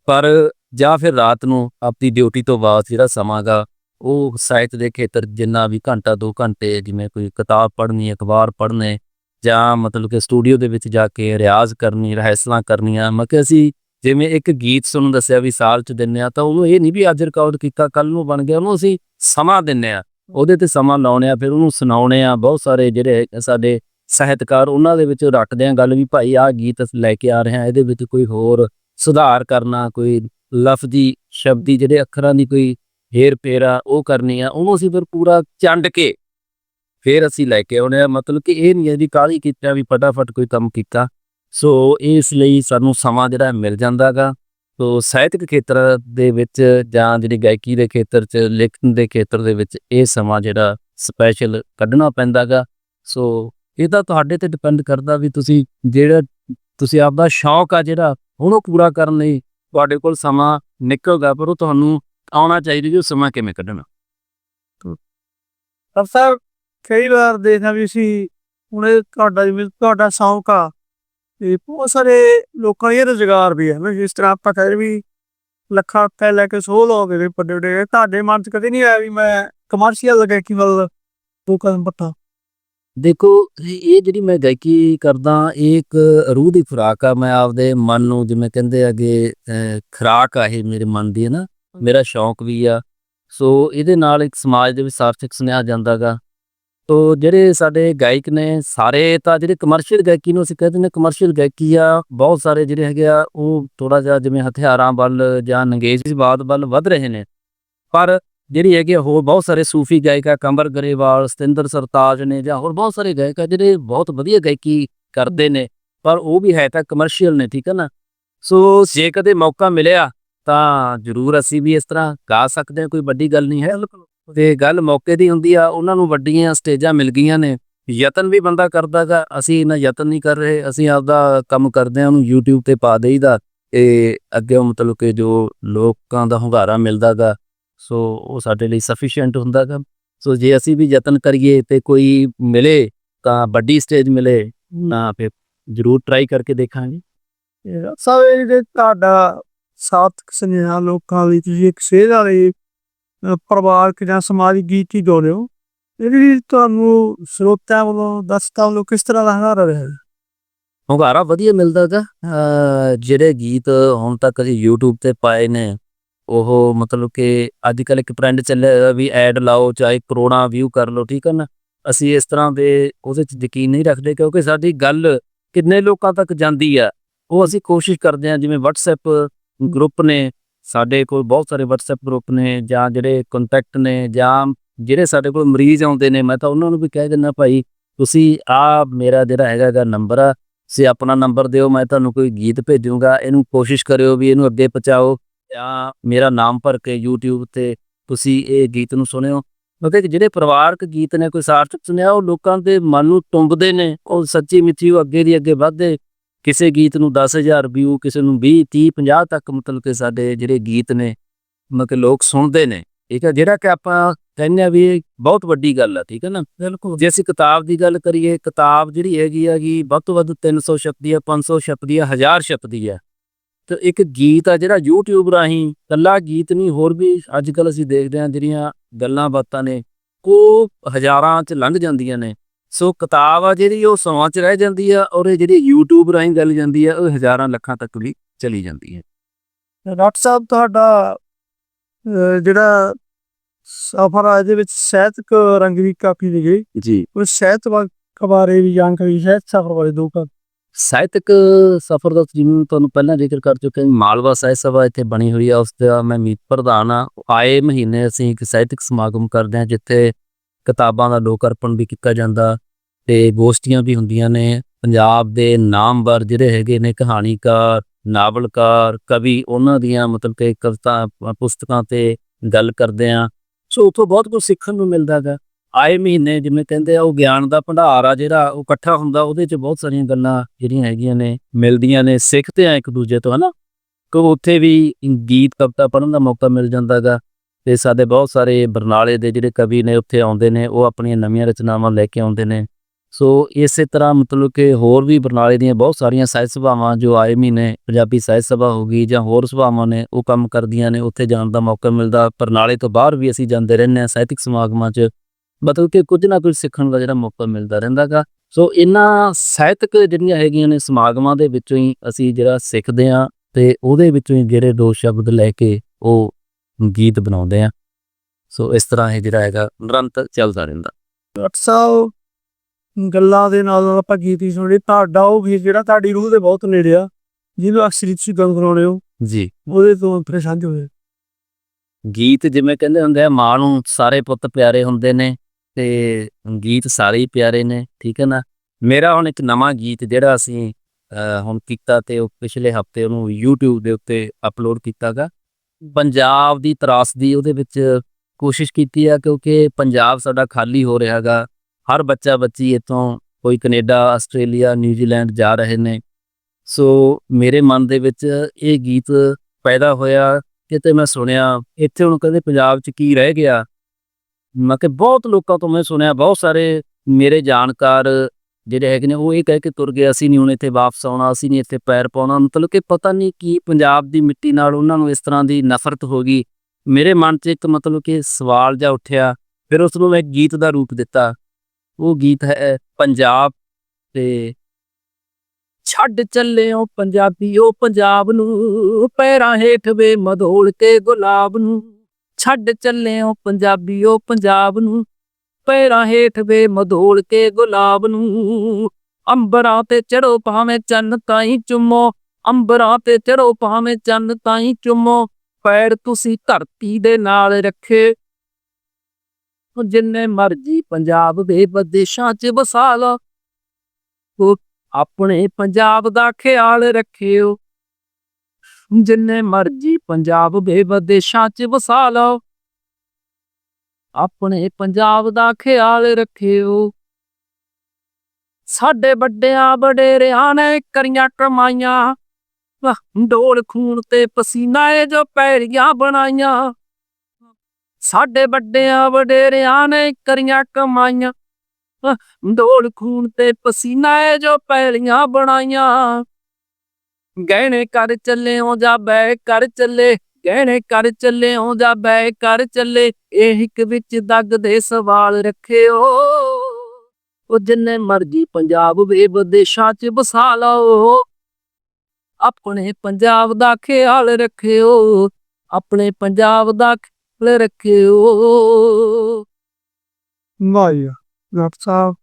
ਪਰ ਜਾਂ ਫਿਰ ਰਾਤ ਨੂੰ ਆਪਣੀ ਡਿਊਟੀ ਤੋਂ ਬਾਅਦ ਜਿਹੜਾ ਸਮਾਂ ਗਾ ਉਹ ਸਾਹਿਤ ਦੇ ਖੇਤਰ ਜਿੰਨਾ ਵੀ ਘੰਟਾ 2 ਘੰਟੇ ਜਿਵੇਂ ਕੋਈ ਕਿਤਾਬ ਪੜ੍ਹਨੀ, ਅਖਬਾਰ ਪੜ੍ਹਨੇ ਜਾਂ ਮਤਲਬ ਕਿ ਸਟੂਡੀਓ ਦੇ ਵਿੱਚ ਜਾ ਕੇ ਰਿਆਜ਼ ਕਰਨੀ ਰਹਿਸਲਾਂ ਕਰਨੀਆਂ। ਮਤਲਬ ਕਿ ਅਸੀਂ ਜਿਵੇਂ ਇੱਕ ਗੀਤ ਸੁਣਨ ਦੱਸਿਆ ਵੀ ਸਾਲ ਚ ਦਿੰਨੇ ਆ, ਤਾਂ ਉਹਨੂੰ ਇਹ ਨਹੀਂ ਵੀ ਅੱਜ ਰਿਕਾਰਡ ਕੀਤਾ ਕੱਲ ਨੂੰ ਬਣ ਗਿਆ, ਉਹਨੂੰ ਅਸੀਂ ਸਮਾਂ ਦਿੰਨੇ ਆ। ਉਹਦੇ ਤੇ ਸਮਾਂ ਲਾਉਣੇ ਆ, ਫਿਰ ਉਹਨੂੰ ਸੁਣਾਉਣੇ ਆ। ਬਹੁਤ ਸਾਰੇ ਜਿਹੜੇ ਸਾਡੇ ਸਾਹਿਤਕਾਰ, ਉਹਨਾਂ ਦੇ ਵਿੱਚ ਰੱਖਦੇ ਆ ਗੱਲ ਵੀ, ਭਾਈ ਆਹ ਗੀਤ ਅਸੀਂ ਲੈ ਕੇ ਆ ਰਹੇ ਆ, ਇਹਦੇ ਵਿੱਚ ਕੋਈ ਹੋਰ ਸੁਧਾਰ ਕਰਨਾ, ਕੋਈ ਲਫ਼ਜ਼ੀ ਸ਼ਬਦੀ, ਜਿਹੜੇ ਅੱਖਰਾਂ ਦੀ ਕੋਈ ਹੇਰ ਪੇਰਾ ਉਹ ਕਰਨੀ ਆ, ਉਹਨੂੰ ਅਸੀਂ ਫਿਰ ਪੂਰਾ ਚੰਡ ਕੇ ਫਿਰ ਅਸੀਂ ਲੈ ਕੇ ਆਉਣੇ ਆ। ਮਤਲਬ ਕਿ ਇਹ ਨਹੀਂ ਹੈ ਜੀ, ਕਾਹਲੀ ਕੀਤਾ ਵੀ ਫਟਾਫਟ ਕੋਈ ਕੰਮ ਕੀਤਾ। ਸੋ ਇਸ ਲਈ ਸਾਨੂੰ ਸਮਾਂ ਜਿਹੜਾ ਮਿਲ ਜਾਂਦਾਗਾ ਸੋ ਸਾਹਿਤਕ ਖੇਤਰ ਦੇ ਵਿੱਚ ਜਾਂ ਜਿਹੜੀ ਗਾਇਕੀ ਦੇ ਖੇਤਰ 'ਚ, ਲਿਖਣ ਦੇ ਖੇਤਰ ਦੇ ਵਿੱਚ ਇਹ ਸਮਾਂ ਜਿਹੜਾ ਸਪੈਸ਼ਲ ਕੱਢਣਾ ਪੈਂਦਾਗਾ ਸੋ ਇਹ ਤਾਂ ਤੁਹਾਡੇ ਤੇ ਡਿਪੈਂਡ ਕਰਦਾ ਵੀ ਤੁਸੀਂ ਜਿਹੜਾ ਤੁਸੀਂ ਆਪਦਾ ਸ਼ੌਕ ਆ ਜਿਹੜਾ, ਉਹਨੂੰ ਪੂਰਾ ਕਰਨ ਲਈ ਤੁਹਾਡੇ ਕੋਲ ਸਮਾਂ ਨਿਕਲਦਾ, ਪਰ ਉਹ ਤੁਹਾਨੂੰ ਆਉਣਾ ਚਾਹੀਦਾ ਜੀ ਉਹ ਸਮਾਂ ਕਿਵੇਂ ਕੱਢਣਾ? ਡਾਕਟਰ ਸਾਹਿਬ ਕਈ ਵਾਰ ਦੇਖਦਾ ਵੀ ਅਸੀਂ ਹੁਣ ਤੁਹਾਡਾ ਜਿਵੇਂ ਤੁਹਾਡਾ ਸ਼ੌਂਕ ਆ ਤੇ ਬਹੁਤ ਸਾਰੇ ਲੋਕਾਂ ਇਹ ਰੁਜ਼ਗਾਰ ਵੀ ਹੈ ਨਾ ਜਿਸ ਤਰ੍ਹਾਂ ਆਪਾਂ ਕਹਿੰਦੇ ਵੀ ਲੱਖਾਂ ਰੁਪਏ ਲੈ ਕੇ ਸੋਹ ਲਓਗੇ ਵੀ ਵੱਡੇ ਵੱਡੇ ਤੁਹਾਡੇ ਮਨ 'ਚ ਕਦੇ ਨਹੀਂ ਆਇਆ ਵੀ ਮੈਂ ਕਮਰਸ਼ੀਅਲ ਗਾਇਕੀ ਵੱਲ ਦੋ ਕਦਮ ਪੱਟਾਂ ਦੇਖੋ ਇਹ ਜਿਹੜੀ ਮੈਂ ਗਾਇਕੀ ਕਰਦਾ ਇਹ ਇੱਕ ਰੂਹ ਦੀ ਖੁਰਾਕ ਆ ਮੈਂ ਆਪਦੇ ਮਨ ਨੂੰ ਜਿਵੇਂ ਕਹਿੰਦੇ ਆਗੇ ਖੁਰਾਕ ਆ ਇਹ ਮੇਰੇ ਮਨ ਦੀ ਹੈ ਨਾ? ਮੇਰਾ ਸ਼ੌਂਕ ਵੀ ਆ। ਸੋ ਇਹਦੇ ਨਾਲ ਇੱਕ ਸਮਾਜ ਦੇ ਵਿੱਚ ਸਾਰਥਕ ਸੁਨੇਹਾ ਜਾਂਦਾਗਾ। ਤੋ ਜਿਹੜੇ ਸਾਡੇ ਗਾਇਕ ਨੇ, ਸਾਰੇ ਤਾਂ ਜਿਹੜੇ ਕਮਰਸ਼ੀਅਲ ਗਾਇਕੀ ਨੂੰ ਅਸੀਂ ਕਹਿੰਦੇ ਨੇ ਕਮਰਸ਼ੀਅਲ ਗਾਇਕੀ ਆ, ਬਹੁਤ ਸਾਰੇ ਜਿਹੜੇ ਹੈਗੇ ਆ, ਉਹ ਥੋੜਾ ਜਿਹਾ ਜਿਵੇਂ ਹਥਿਆਰਾਂ ਵੱਲ ਜਾਂ ਨੰਗੇਜ਼ਬਾਦ ਵੱਲ ਵੱਧ ਰਹੇ ਨੇ। ਪਰ ਜਿਹੜੀ ਹੈਗੀ ਆ, ਹੋਰ ਬਹੁਤ ਸਾਰੇ ਸੂਫੀ ਗਾਇਕਾ ਆ ਕੰਬਰ ਗਰੇਵਾਲ, ਸਤਿੰਦਰ ਸਰਤਾਜ ਨੇ ਜਾਂ ਹੋਰ ਬਹੁਤ ਸਾਰੇ ਗਾਇਕ ਆ, ਜਿਹੜੇ ਬਹੁਤ ਵਧੀਆ ਗਾਇਕੀ ਕਰਦੇ ਨੇ। ਪਰ ਉਹ ਵੀ ਹੈ ਤਾਂ ਕਮਰਸ਼ੀਅਲ ਨੇ, ਠੀਕ ਹੈ ਨਾ। ਸੋ ਜੇ ਕਦੇ ਮੌਕਾ ਮਿਲਿਆ ਤਾਂ ਜ਼ਰੂਰ ਅਸੀਂ ਵੀ ਇਸ ਤਰ੍ਹਾਂ ਗਾ ਸਕਦੇ ਹਾਂ, ਕੋਈ ਵੱਡੀ ਗੱਲ ਨਹੀਂ ਹੈ। ਤੇ ਗੱਲ ਮੌਕੇ ਦੀ ਹੁੰਦੀ ਆ, ਉਹਨਾਂ ਨੂੰ ਵੱਡੀਆਂ ਸਟੇਜਾਂ ਮਿਲ ਗਈਆਂ ਨੇ। ਯਤਨ ਵੀ ਬੰਦਾ ਕਰਦਾਗਾ ਅਸੀਂ ਇਹਨਾਂ ਯਤਨ ਨਹੀਂ ਕਰ ਰਹੇ, ਅਸੀਂ ਆਪਦਾ ਕੰਮ ਕਰਦੇ ਆ ਉਹਨੂੰ YouTube ਤੇ ਪਾ ਦੇਈਦਾ। ਤੇ ਅੱਗੇ ਮਤਲਬ ਕਿ ਜੋ ਲੋਕਾਂ ਦਾ ਹੁੰਗਾਰਾ ਮਿਲਦਾਗਾ ਸੋ ਉਹ ਸਾਡੇ ਲਈ ਸਫੀਸ਼ੀਐਂਟ ਹੁੰਦਾਗਾ ਸੋ ਜੇ ਅਸੀਂ ਵੀ ਯਤਨ ਕਰੀਏ ਤੇ ਕੋਈ ਮਿਲੇ, ਤਾਂ ਵੱਡੀ ਸਟੇਜ ਮਿਲੇ, ਨਾ ਫਿਰ ਜ਼ਰੂਰ ਟਰਾਈ ਕਰਕੇ ਦੇਖਾਂਗੇ। ਸਭ ਇਹ ਤੁਹਾਡਾ ਸਾਥਕ ਸੁਨੇਹਾ ਲੋਕਾਂ ਲਈ ਤੁਸੀਂ ਇੱਕ ਸੇਧ ਵਾਲੇ ਪਰਿਵਾਰਕ ਜਾਂ ਸਮਾਜਿਕ ਗੀਤ ਹੀ ਗਾਉਂਦੇ ਹੋ। ਇਹਦੀ ਤੁਹਾਨੂੰ ਸਰੋਤਿਆਂ ਵੱਲੋਂ ਦਰਸ਼ਕਾਂ ਵੱਲੋਂ ਕਿਸ ਤਰ੍ਹਾਂ ਦਾ ਹੰਗਾਰਾ ਰਿਹਾ? ਹੈ? ਹੁੰਗਾਰਾ ਵਧੀਆ ਮਿਲਦਾਗਾ ਅ, ਜਿਹੜੇ ਗੀਤ ਹੁਣ ਤੱਕ ਅਸੀਂ YouTube ਤੇ ਪਾਏ ਨੇ ਉਹ ਮਤਲਬ ਕਿ ਅੱਜ ਕੱਲ ਇੱਕ ਟ੍ਰੈਂਡ ਚੱਲਿਆ ਹੋਇਆ ਵੀ ਐਡ ਲਾਓ ਚਾਹੇ ਕਰੋੜਾਂ ਵਿਊ ਕਰ ਲਓ ਠੀਕ ਹੈ ਨਾ? ਅਸੀਂ ਇਸ ਤਰ੍ਹਾਂ ਦੇ ਉਹਦੇ 'ਚ ਯਕੀਨ ਨਹੀਂ ਰੱਖਦੇ ਕਿਉਂਕਿ ਸਾਡੀ ਗੱਲ ਕਿੰਨੇ ਲੋਕਾਂ ਤੱਕ ਜਾਂਦੀ ਆ। ਉਹ ਅਸੀਂ ਕੋਸ਼ਿਸ਼ ਕਰਦੇ ਹਾਂ ਜਿਵੇਂ WhatsApp ਗਰੁੱਪ ਨੇ, ਸਾਡੇ ਕੋਲ ਬਹੁਤ ਸਾਰੇ WhatsApp ਗਰੁੱਪ ਨੇ ਜਾਂ ਜਿਹੜੇ ਕੰਟੈਕਟ ਨੇ ਜਾਂ ਜਿਹੜੇ ਸਾਡੇ ਕੋਲ ਮਰੀਜ਼ ਆਉਂਦੇ ਨੇ, ਮੈਂ ਤਾਂ ਉਹਨਾਂ ਨੂੰ ਵੀ ਕਹਿ ਦਿੰਦਾ ਭਾਈ, ਤੁਸੀਂ ਆ ਮੇਰਾ ਜਿਹੜਾ ਹੈਗਾ ਗਾ ਨੰਬਰ ਆ, ਤੁਸੀਂ ਆਪਣਾ ਨੰਬਰ ਦਿਓ, ਮੈਂ ਤੁਹਾਨੂੰ ਕੋਈ ਗੀਤ ਭੇਜੂੰਗਾ, ਇਹਨੂੰ ਕੋਸ਼ਿਸ਼ ਕਰਿਓ ਵੀ ਇਹਨੂੰ ਅੱਗੇ ਪਹੁੰਚਾਓ, ਜਾਂ ਮੇਰਾ ਨਾਮ ਭਰ ਕੇ YouTube ਤੇ ਤੁਸੀਂ ਇਹ ਗੀਤ ਨੂੰ ਸੁਣਿਓ। ਮਤਲਬ ਜਿਹੜੇ ਪਰਿਵਾਰਕ ਗੀਤ ਨੇ, ਕੋਈ ਸਾਰਥਕ ਸੁਣਿਆ ਉਹ ਲੋਕਾਂ ਦੇ ਮਨ ਨੂੰ ਟੁੰਬਦੇ ਨੇ, ਉਹ ਸੱਚੀ ਮਿੱਠੀ ਉਹ ਅੱਗੇ ਦੀ ਅੱਗੇ ਵਧਦੇ ਕਿਸੇ ਗੀਤ ਨੂੰ 10000 ਵਿਊ ਕਿਸੇ ਨੂੰ 20 30 50 ਤੱਕ ਮਤਲਬ ਕਿ ਸਾਡੇ ਜਿਹੜੇ ਗੀਤ ਨੇ ਮਤਲਬ ਕਿ ਲੋਕ ਸੁਣਦੇ ਨੇ ਠੀਕ ਹੈ ਜਿਹੜਾ ਕਿ ਆਪਾਂ ਕਹਿੰਦੇ ਆ ਵੀ ਬਹੁਤ ਵੱਡੀ ਗੱਲ ਆ ਠੀਕ ਹੈ ਨਾ? ਬਿਲਕੁਲ। ਜੇ ਅਸੀਂ ਕਿਤਾਬ ਦੀ ਗੱਲ ਕਰੀਏ ਕਿਤਾਬ ਜਿਹੜੀ ਹੈਗੀ ਹੈਗੀ ਵੱਧ ਤੋਂ ਵੱਧ 300 ਸ਼ਬਦ ਆ 500 ਸ਼ਬਦ ਆ 1000 ਸ਼ਬਦ ਆ। ਤੇ ਇੱਕ ਗੀਤ ਆ ਜਿਹੜਾ YouTube ਰਾਹੀਂ ਕੱਲਾ ਗੀਤ ਨਹੀਂ ਹੋਰ ਵੀ ਅੱਜ ਕੱਲ ਅਸੀਂ ਦੇਖਦੇ ਹਾਂ ਜਿਹੜੀਆਂ ਗੱਲਾਂ ਬਾਤਾਂ ਨੇ ਉਹ ਹਜ਼ਾਰਾਂ ਚ ਲੰਘ ਜਾਂਦੀਆਂ ਨੇ। ਸੋ ਕਿਤਾਬ ਆ ਜਿਹੜੀ ਉਹ ਸੌਂ ਚ ਰਹਿ ਜਾਂਦੀ ਆ ਔਰ ਇਹ ਜਿਹੜੀ YouTube ਰਾਹੀਂ ਗੱਲ ਜਾਂਦੀ ਆ ਉਹ ਹਜ਼ਾਰਾਂ ਲੱਖਾਂ ਤੱਕ ਵੀ ਚਲੀ ਜਾਂਦੀ ਹੈ। ਡਾਕਟਰ ਸਾਹਿਬ ਤੁਹਾਡਾ ਜਿਹੜਾ ਸਫਰ ਆ ਇਹਦੇ ਵਿੱਚ ਸਾਹਿਤਕ ਰੰਗ ਵੀ ਕਾਫੀ ਲਿਖੇ ਜੀ। ਉਸ ਸਾਹਿਤ ਬਾਰੇ ਵੀ ਜਾਣਕਾਰੀ ਸਾਹਿਤ ਸਫਰ ਬਾਰੇ ਦੋ ਕਰ ਸਾਹਿਤਕ ਸਫਰ ਦਾ ਜਿਵੇਂ ਤੁਹਾਨੂੰ ਪਹਿਲਾਂ ਜ਼ਿਕਰ ਕਰ ਚੁੱਕੇ ਹਾਂ ਮਾਲਵਾ ਸਾਹਿਤ ਸਭਾ ਇੱਥੇ ਬਣੀ ਹੋਈ ਆ ਉਸ ਦਾ ਮੈਂ ਮੀਤ ਪ੍ਰਧਾਨ ਆ। ਆਏ ਮਹੀਨੇ ਅਸੀਂ ਇੱਕ ਸਾਹਿਤਕ ਸਮਾਗਮ ਕਰਦੇ ਹਾਂ ਜਿੱਥੇ ਕਿਤਾਬਾਂ ਦਾ ਲੋਕ ਅਰਪਣ ਵੀ ਕੀਤਾ ਜਾਂਦਾ। ਤੇ ਗੋਸ਼ਟੀਆਂ ਵੀ ਹੁੰਦੀਆਂ ਨੇ। ਪੰਜਾਬ ਦੇ ਨਾਮਵਰ ਜਿਹੜੇ ਹੈਗੇ ਨੇ, ਕਹਾਣੀਕਾਰ, ਨਾਵਲਕਾਰ, ਕਵੀ, ਉਹਨਾਂ ਦੀਆਂ ਮਤਲਬ ਕਿ ਕਵਿਤਾ, ਪੁਸਤਕਾਂ ਤੇ ਗੱਲ ਕਰਦੇ ਆ ਸੋ ਉਥੋਂ ਬਹੁਤ ਕੁਝ ਸਿੱਖਣ ਨੂੰ ਮਿਲਦਾ ਗਾ ਆਏ ਮਹੀਨੇ ਜਿਵੇਂ ਕਹਿੰਦੇ ਆ, ਉਹ ਗਿਆਨ ਦਾ ਭੰਡਾਰ ਆ ਜਿਹੜਾ, ਉਹ ਇਕੱਠਾ ਹੁੰਦਾ, ਉਹਦੇ 'ਚ ਬਹੁਤ ਸਾਰੀਆਂ ਗੱਲਾਂ ਜਿਹੜੀਆਂ ਹੈਗੀਆਂ ਨੇ, ਮਿਲਦੀਆਂ ਨੇ। ਸਿੱਖਦੇ ਆ ਇੱਕ ਦੂਜੇ ਤੋਂ, ਹਨਾ? ਕਿ ਉੱਥੇ ਵੀ ਗੀਤ, ਕਵਿਤਾ ਪੜ੍ਹਨ ਦਾ ਮੌਕਾ ਮਿਲ ਜਾਂਦਾ ਗਾ ਤੇ ਸਾਡੇ ਬਹੁਤ ਸਾਰੇ ਬਰਨਾਲੇ ਦੇ ਜਿਹੜੇ ਕਵੀ ਨੇ, ਉੱਥੇ ਆਉਂਦੇ ਨੇ, ਉਹ ਆਪਣੀਆਂ ਨਵੀਆਂ ਰਚਨਾਵਾਂ ਲੈ ਕੇ ਆਉਂਦੇ ਨੇ। ਸੋ ਇਸੇ ਤਰ੍ਹਾਂ ਮਤਲਬ ਕਿ ਹੋਰ ਵੀ ਬਰਨਾਲੇ ਦੀਆਂ ਬਹੁਤ ਸਾਰੀਆਂ ਸਾਹਿਤ ਸਭਾਵਾਂ ਜੋ ਆਏ ਮਹੀਨੇ ਪੰਜਾਬੀ ਸਾਹਿਤ ਸਭਾ ਹੋ ਗਈ ਜਾਂ ਹੋਰ ਸਭਾਵਾਂ ਨੇ ਉਹ ਕੰਮ ਕਰਦੀਆਂ ਨੇ, ਉੱਥੇ ਜਾਣ ਦਾ ਮੌਕਾ ਮਿਲਦਾ। ਬਰਨਾਲੇ ਤੋਂ ਬਾਹਰ ਵੀ ਅਸੀਂ ਜਾਂਦੇ ਰਹਿੰਦੇ ਹਾਂ ਸਾਹਿਤਿਕ ਸਮਾਗਮਾਂ 'ਚ। ਮਤਲਬ ਕਿ ਕੁਝ ਨਾ ਕੁਝ ਸਿੱਖਣ ਦਾ ਜਿਹੜਾ ਮੌਕਾ ਮਿਲਦਾ ਰਹਿੰਦਾ ਗਾ। ਸੋ ਇਹਨਾਂ ਸਾਹਿਤਕ ਜਿਹੜੀਆਂ ਹੈਗੀਆਂ ਨੇ ਸਮਾਗਮਾਂ ਦੇ ਵਿੱਚੋਂ ਹੀ ਅਸੀਂ ਜਿਹੜਾ ਸਿੱਖਦੇ ਹਾਂ ਤੇ ਉਹਦੇ ਵਿੱਚੋਂ ਹੀ ਜਿਹੜੇ ਦੋ ਸ਼ਬਦ ਲੈ ਕੇ ਉਹ ਗੀਤ ਬਣਾਉਂਦੇ ਆ ਸੋ ਇਸ ਤਰ੍ਹਾਂ ਇਹ ਜਿਹੜਾ ਹੈਗਾ ਨਿਰੰਤਰ ਚੱਲਦਾ ਰਹਿੰਦਾ। ਡਾਕਟਰ ਸਾਹਿਬ ਗੱਲਾਂ ਦੇ ਨਾਲ ਨਾਲ ਆਪਾਂ ਗੀਤ ਹੀ ਤੁਹਾਡਾ ਉਹ ਵੀ ਜਿਹੜਾ ਤੁਹਾਡੀ ਰੂਹ ਦੇ ਬਹੁਤ ਨੇੜੇ ਆ ਜਿਹਨੂੰ ਅਕਸਰ ਤੁਸੀਂ ਗੁੰਗਰਾਉਂਦੇ ਹੋ ਜੀ। ਉਹਦੇ ਤੋਂ ਫਿਰ ਸਾਂਝ ਹੋਏ ਗੀਤ ਜਿਵੇਂ ਕਹਿੰਦੇ ਹੁੰਦੇ ਆ ਮਾਂ ਨੂੰ ਸਾਰੇ ਪੁੱਤ ਪਿਆਰੇ ਹੁੰਦੇ ਨੇ ਤੇ ਗੀਤ ਸਾਰੇ ਹੀ ਪਿਆਰੇ ਨੇ ਠੀਕ ਹੈ ਨਾ? ਮੇਰਾ ਹੁਣ ਇੱਕ ਨਵਾਂ ਗੀਤ ਜਿਹੜਾ ਅਸੀਂ ਹੁਣ ਕੀਤਾ ਤੇ ਉਹ ਪਿਛਲੇ ਹਫ਼ਤੇ ਉਹਨੂੰ YouTube ਦੇ ਉੱਤੇ ਅਪਲੋਡ ਕੀਤਾਗਾ। ਪੰਜਾਬ ਦੀ ਤਰਾਸਦੀ ਉਹਦੇ ਵਿੱਚ ਕੋਸ਼ਿਸ਼ ਕੀਤੀ ਆ ਕਿਉਂਕਿ ਪੰਜਾਬ ਸਾਡਾ ਖਾਲੀ ਹੋ ਰਿਹਾਗਾ। ਹਰ ਬੱਚਾ ਬੱਚੀ ਇੱਥੋਂ ਕੋਈ ਕੈਨੇਡਾ, ਆਸਟ੍ਰੇਲੀਆ, ਨਿਊਜ਼ੀਲੈਂਡ ਜਾ ਰਹੇ ਨੇ। ਸੋ ਮੇਰੇ ਮਨ ਦੇ ਵਿੱਚ ਇਹ ਗੀਤ ਪੈਦਾ ਹੋਇਆ ਕਿਤੇ ਮੈਂ ਸੁਣਿਆ, ਇੱਥੇ ਹੁਣ ਕਦੇ ਪੰਜਾਬ 'ਚ ਕੀ ਰਹਿ ਗਿਆ? ਮੈਂ ਕਿ ਬਹੁਤ ਲੋਕਾਂ ਤੋਂ ਮੈਂ ਸੁਣਿਆ, ਬਹੁਤ ਸਾਰੇ ਮੇਰੇ ਜਾਣਕਾਰ ਜਿਹੜੇ ਹੈਗੇ ਨੇ, ਉਹ ਇਹ ਕਹਿ ਕੇ ਤੁਰ ਗਏ, ਅਸੀਂ ਨਹੀਂ ਹੁਣ ਇੱਥੇ ਵਾਪਸ ਆਉਣਾ, ਅਸੀਂ ਨਹੀਂ ਇੱਥੇ ਪੈਰ ਪਾਉਣਾ। ਮਤਲਬ ਕਿ ਪਤਾ ਨਹੀਂ ਕੀ ਪੰਜਾਬ ਦੀ ਮਿੱਟੀ ਨਾਲ ਉਹਨਾਂ ਨੂੰ ਇਸ ਤਰ੍ਹਾਂ ਦੀ ਨਫ਼ਰਤ ਹੋ ਗਈ। ਮੇਰੇ ਮਨ 'ਚ ਇੱਕ ਮਤਲਬ ਕਿ ਸਵਾਲ ਜਿਹਾ ਉੱਠਿਆ, ਫਿਰ ਉਸ ਨੂੰ ਮੈਂ ਗੀਤ ਦਾ ਰੂਪ ਦਿੱਤਾ। ਉਹ ਗੀਤ ਹੈ ਪੰਜਾਬ ਤੇ। ਛੱਡ ਚੱਲੇ ਚੱਲਿਓ ਪੰਜਾਬੀਓ ਪੰਜਾਬ ਨੂੰ, ਪੈਰਾਂ ਹੇਠ ਵੇ ਮਧੋਲ ਕੇ ਗੁਲਾਬ ਨੂੰ। ਛੱਡ ਚੱਲੇ ਚੱਲਿਓ ਪੰਜਾਬੀਓ ਪੰਜਾਬ ਨੂੰ, ਪੈਰਾਂ ਹੇਠ ਵੇ ਮਧੋਲ ਕੇ ਗੁਲਾਬ ਨੂੰ। ਅੰਬਰਾਂ ਤੇ ਚੜੋ ਭਾਵੇਂ ਚੰਨ ਤਾਈ ਚੁੰਮੋ, ਅੰਬਰਾਂ ਤੇ ਚੜੋ ਭਾਵੇਂ ਚੰਨ ਤਾਈ ਚੁੰਮੋ। ਪੈਰ ਤੁਸੀਂ ਧਰਤੀ ਦੇ ਨਾਲ ਰੱਖੇ ਉਹ ਜਿੰਨੇ ਮਰਜ਼ੀ ਪੰਜਾਬ ਦੇ ਵਿਦੇਸ਼ਾਂ 'ਚ ਵਸਾ ਲਓ ਉਹ ਆਪਣੇ ਪੰਜਾਬ ਦਾ ਖਿਆਲ ਰੱਖਿਓ। ਜਿੰਨੇ ਮਰਜ਼ੀ ਪੰਜਾਬ ਦੇ ਵਿਦੇਸ਼ਾਂ 'ਚ ਵਸਾ ਲਓ ਆਪਣੇ ਪੰਜਾਬ ਦਾ ਖਿਆਲ ਰੱਖਿਓ। ਸਾਡੇ ਵੱਡਿਆਂ ਵਡੇਰਿਆਂ ਨੇ ਕਰੀਆਂ ਕਮਾਈਆਂ। ਡੋਲ ਖੂਨ ਤੇ ਪਸੀਨਾ ਏ ਜੋ ਪੈਰੀਆਂ ਬਣਾਈਆਂ। ਸਾਡੇ ਵੱਡਿਆਂ ਵਡੇਰਿਆਂ ਨੇ ਕਰੀਆਂ ਕਮਾਈਆਂ। ਡੋਲ ਖੂਨ ਤੇ ਪਸੀਨਾ ਏ ਜੋ ਪੈਲੀਆਂ ਬਣਾਈਆਂ। ਗਹਿਣੇ ਕਰ ਚੱਲੇ ਹੋ ਜਾ ਬੈ ਕਰ ਚੱਲੇ, ਗਹਿਣੇ ਕਰ ਚੱਲੇ ਹੋ ਜਾ ਬੈ ਕਰ ਚੱਲੇ, ਇਹ ਇੱਕ ਵਿੱਚ ਦੱਗ ਦੇ ਸਵਾਲ ਰੱਖਿਓ। ਉਹ ਜਿੰਨੇ ਮਰਜ਼ੀ ਪੰਜਾਬ ਵੇ ਵਿਦੇਸ਼ਾਂ ਚ ਵਸਾ ਲਓ। ਆਪਣੇ ਪੰਜਾਬ ਦਾ ਖਿਆਲ ਰੱਖਿਓ, ਆਪਣੇ ਪੰਜਾਬ ਦਾ ਖਿਆਲ ਰੱਖਿਓ ਵਾਹਿਆ ਡਾਕਟਰ ਸਾਹਿਬ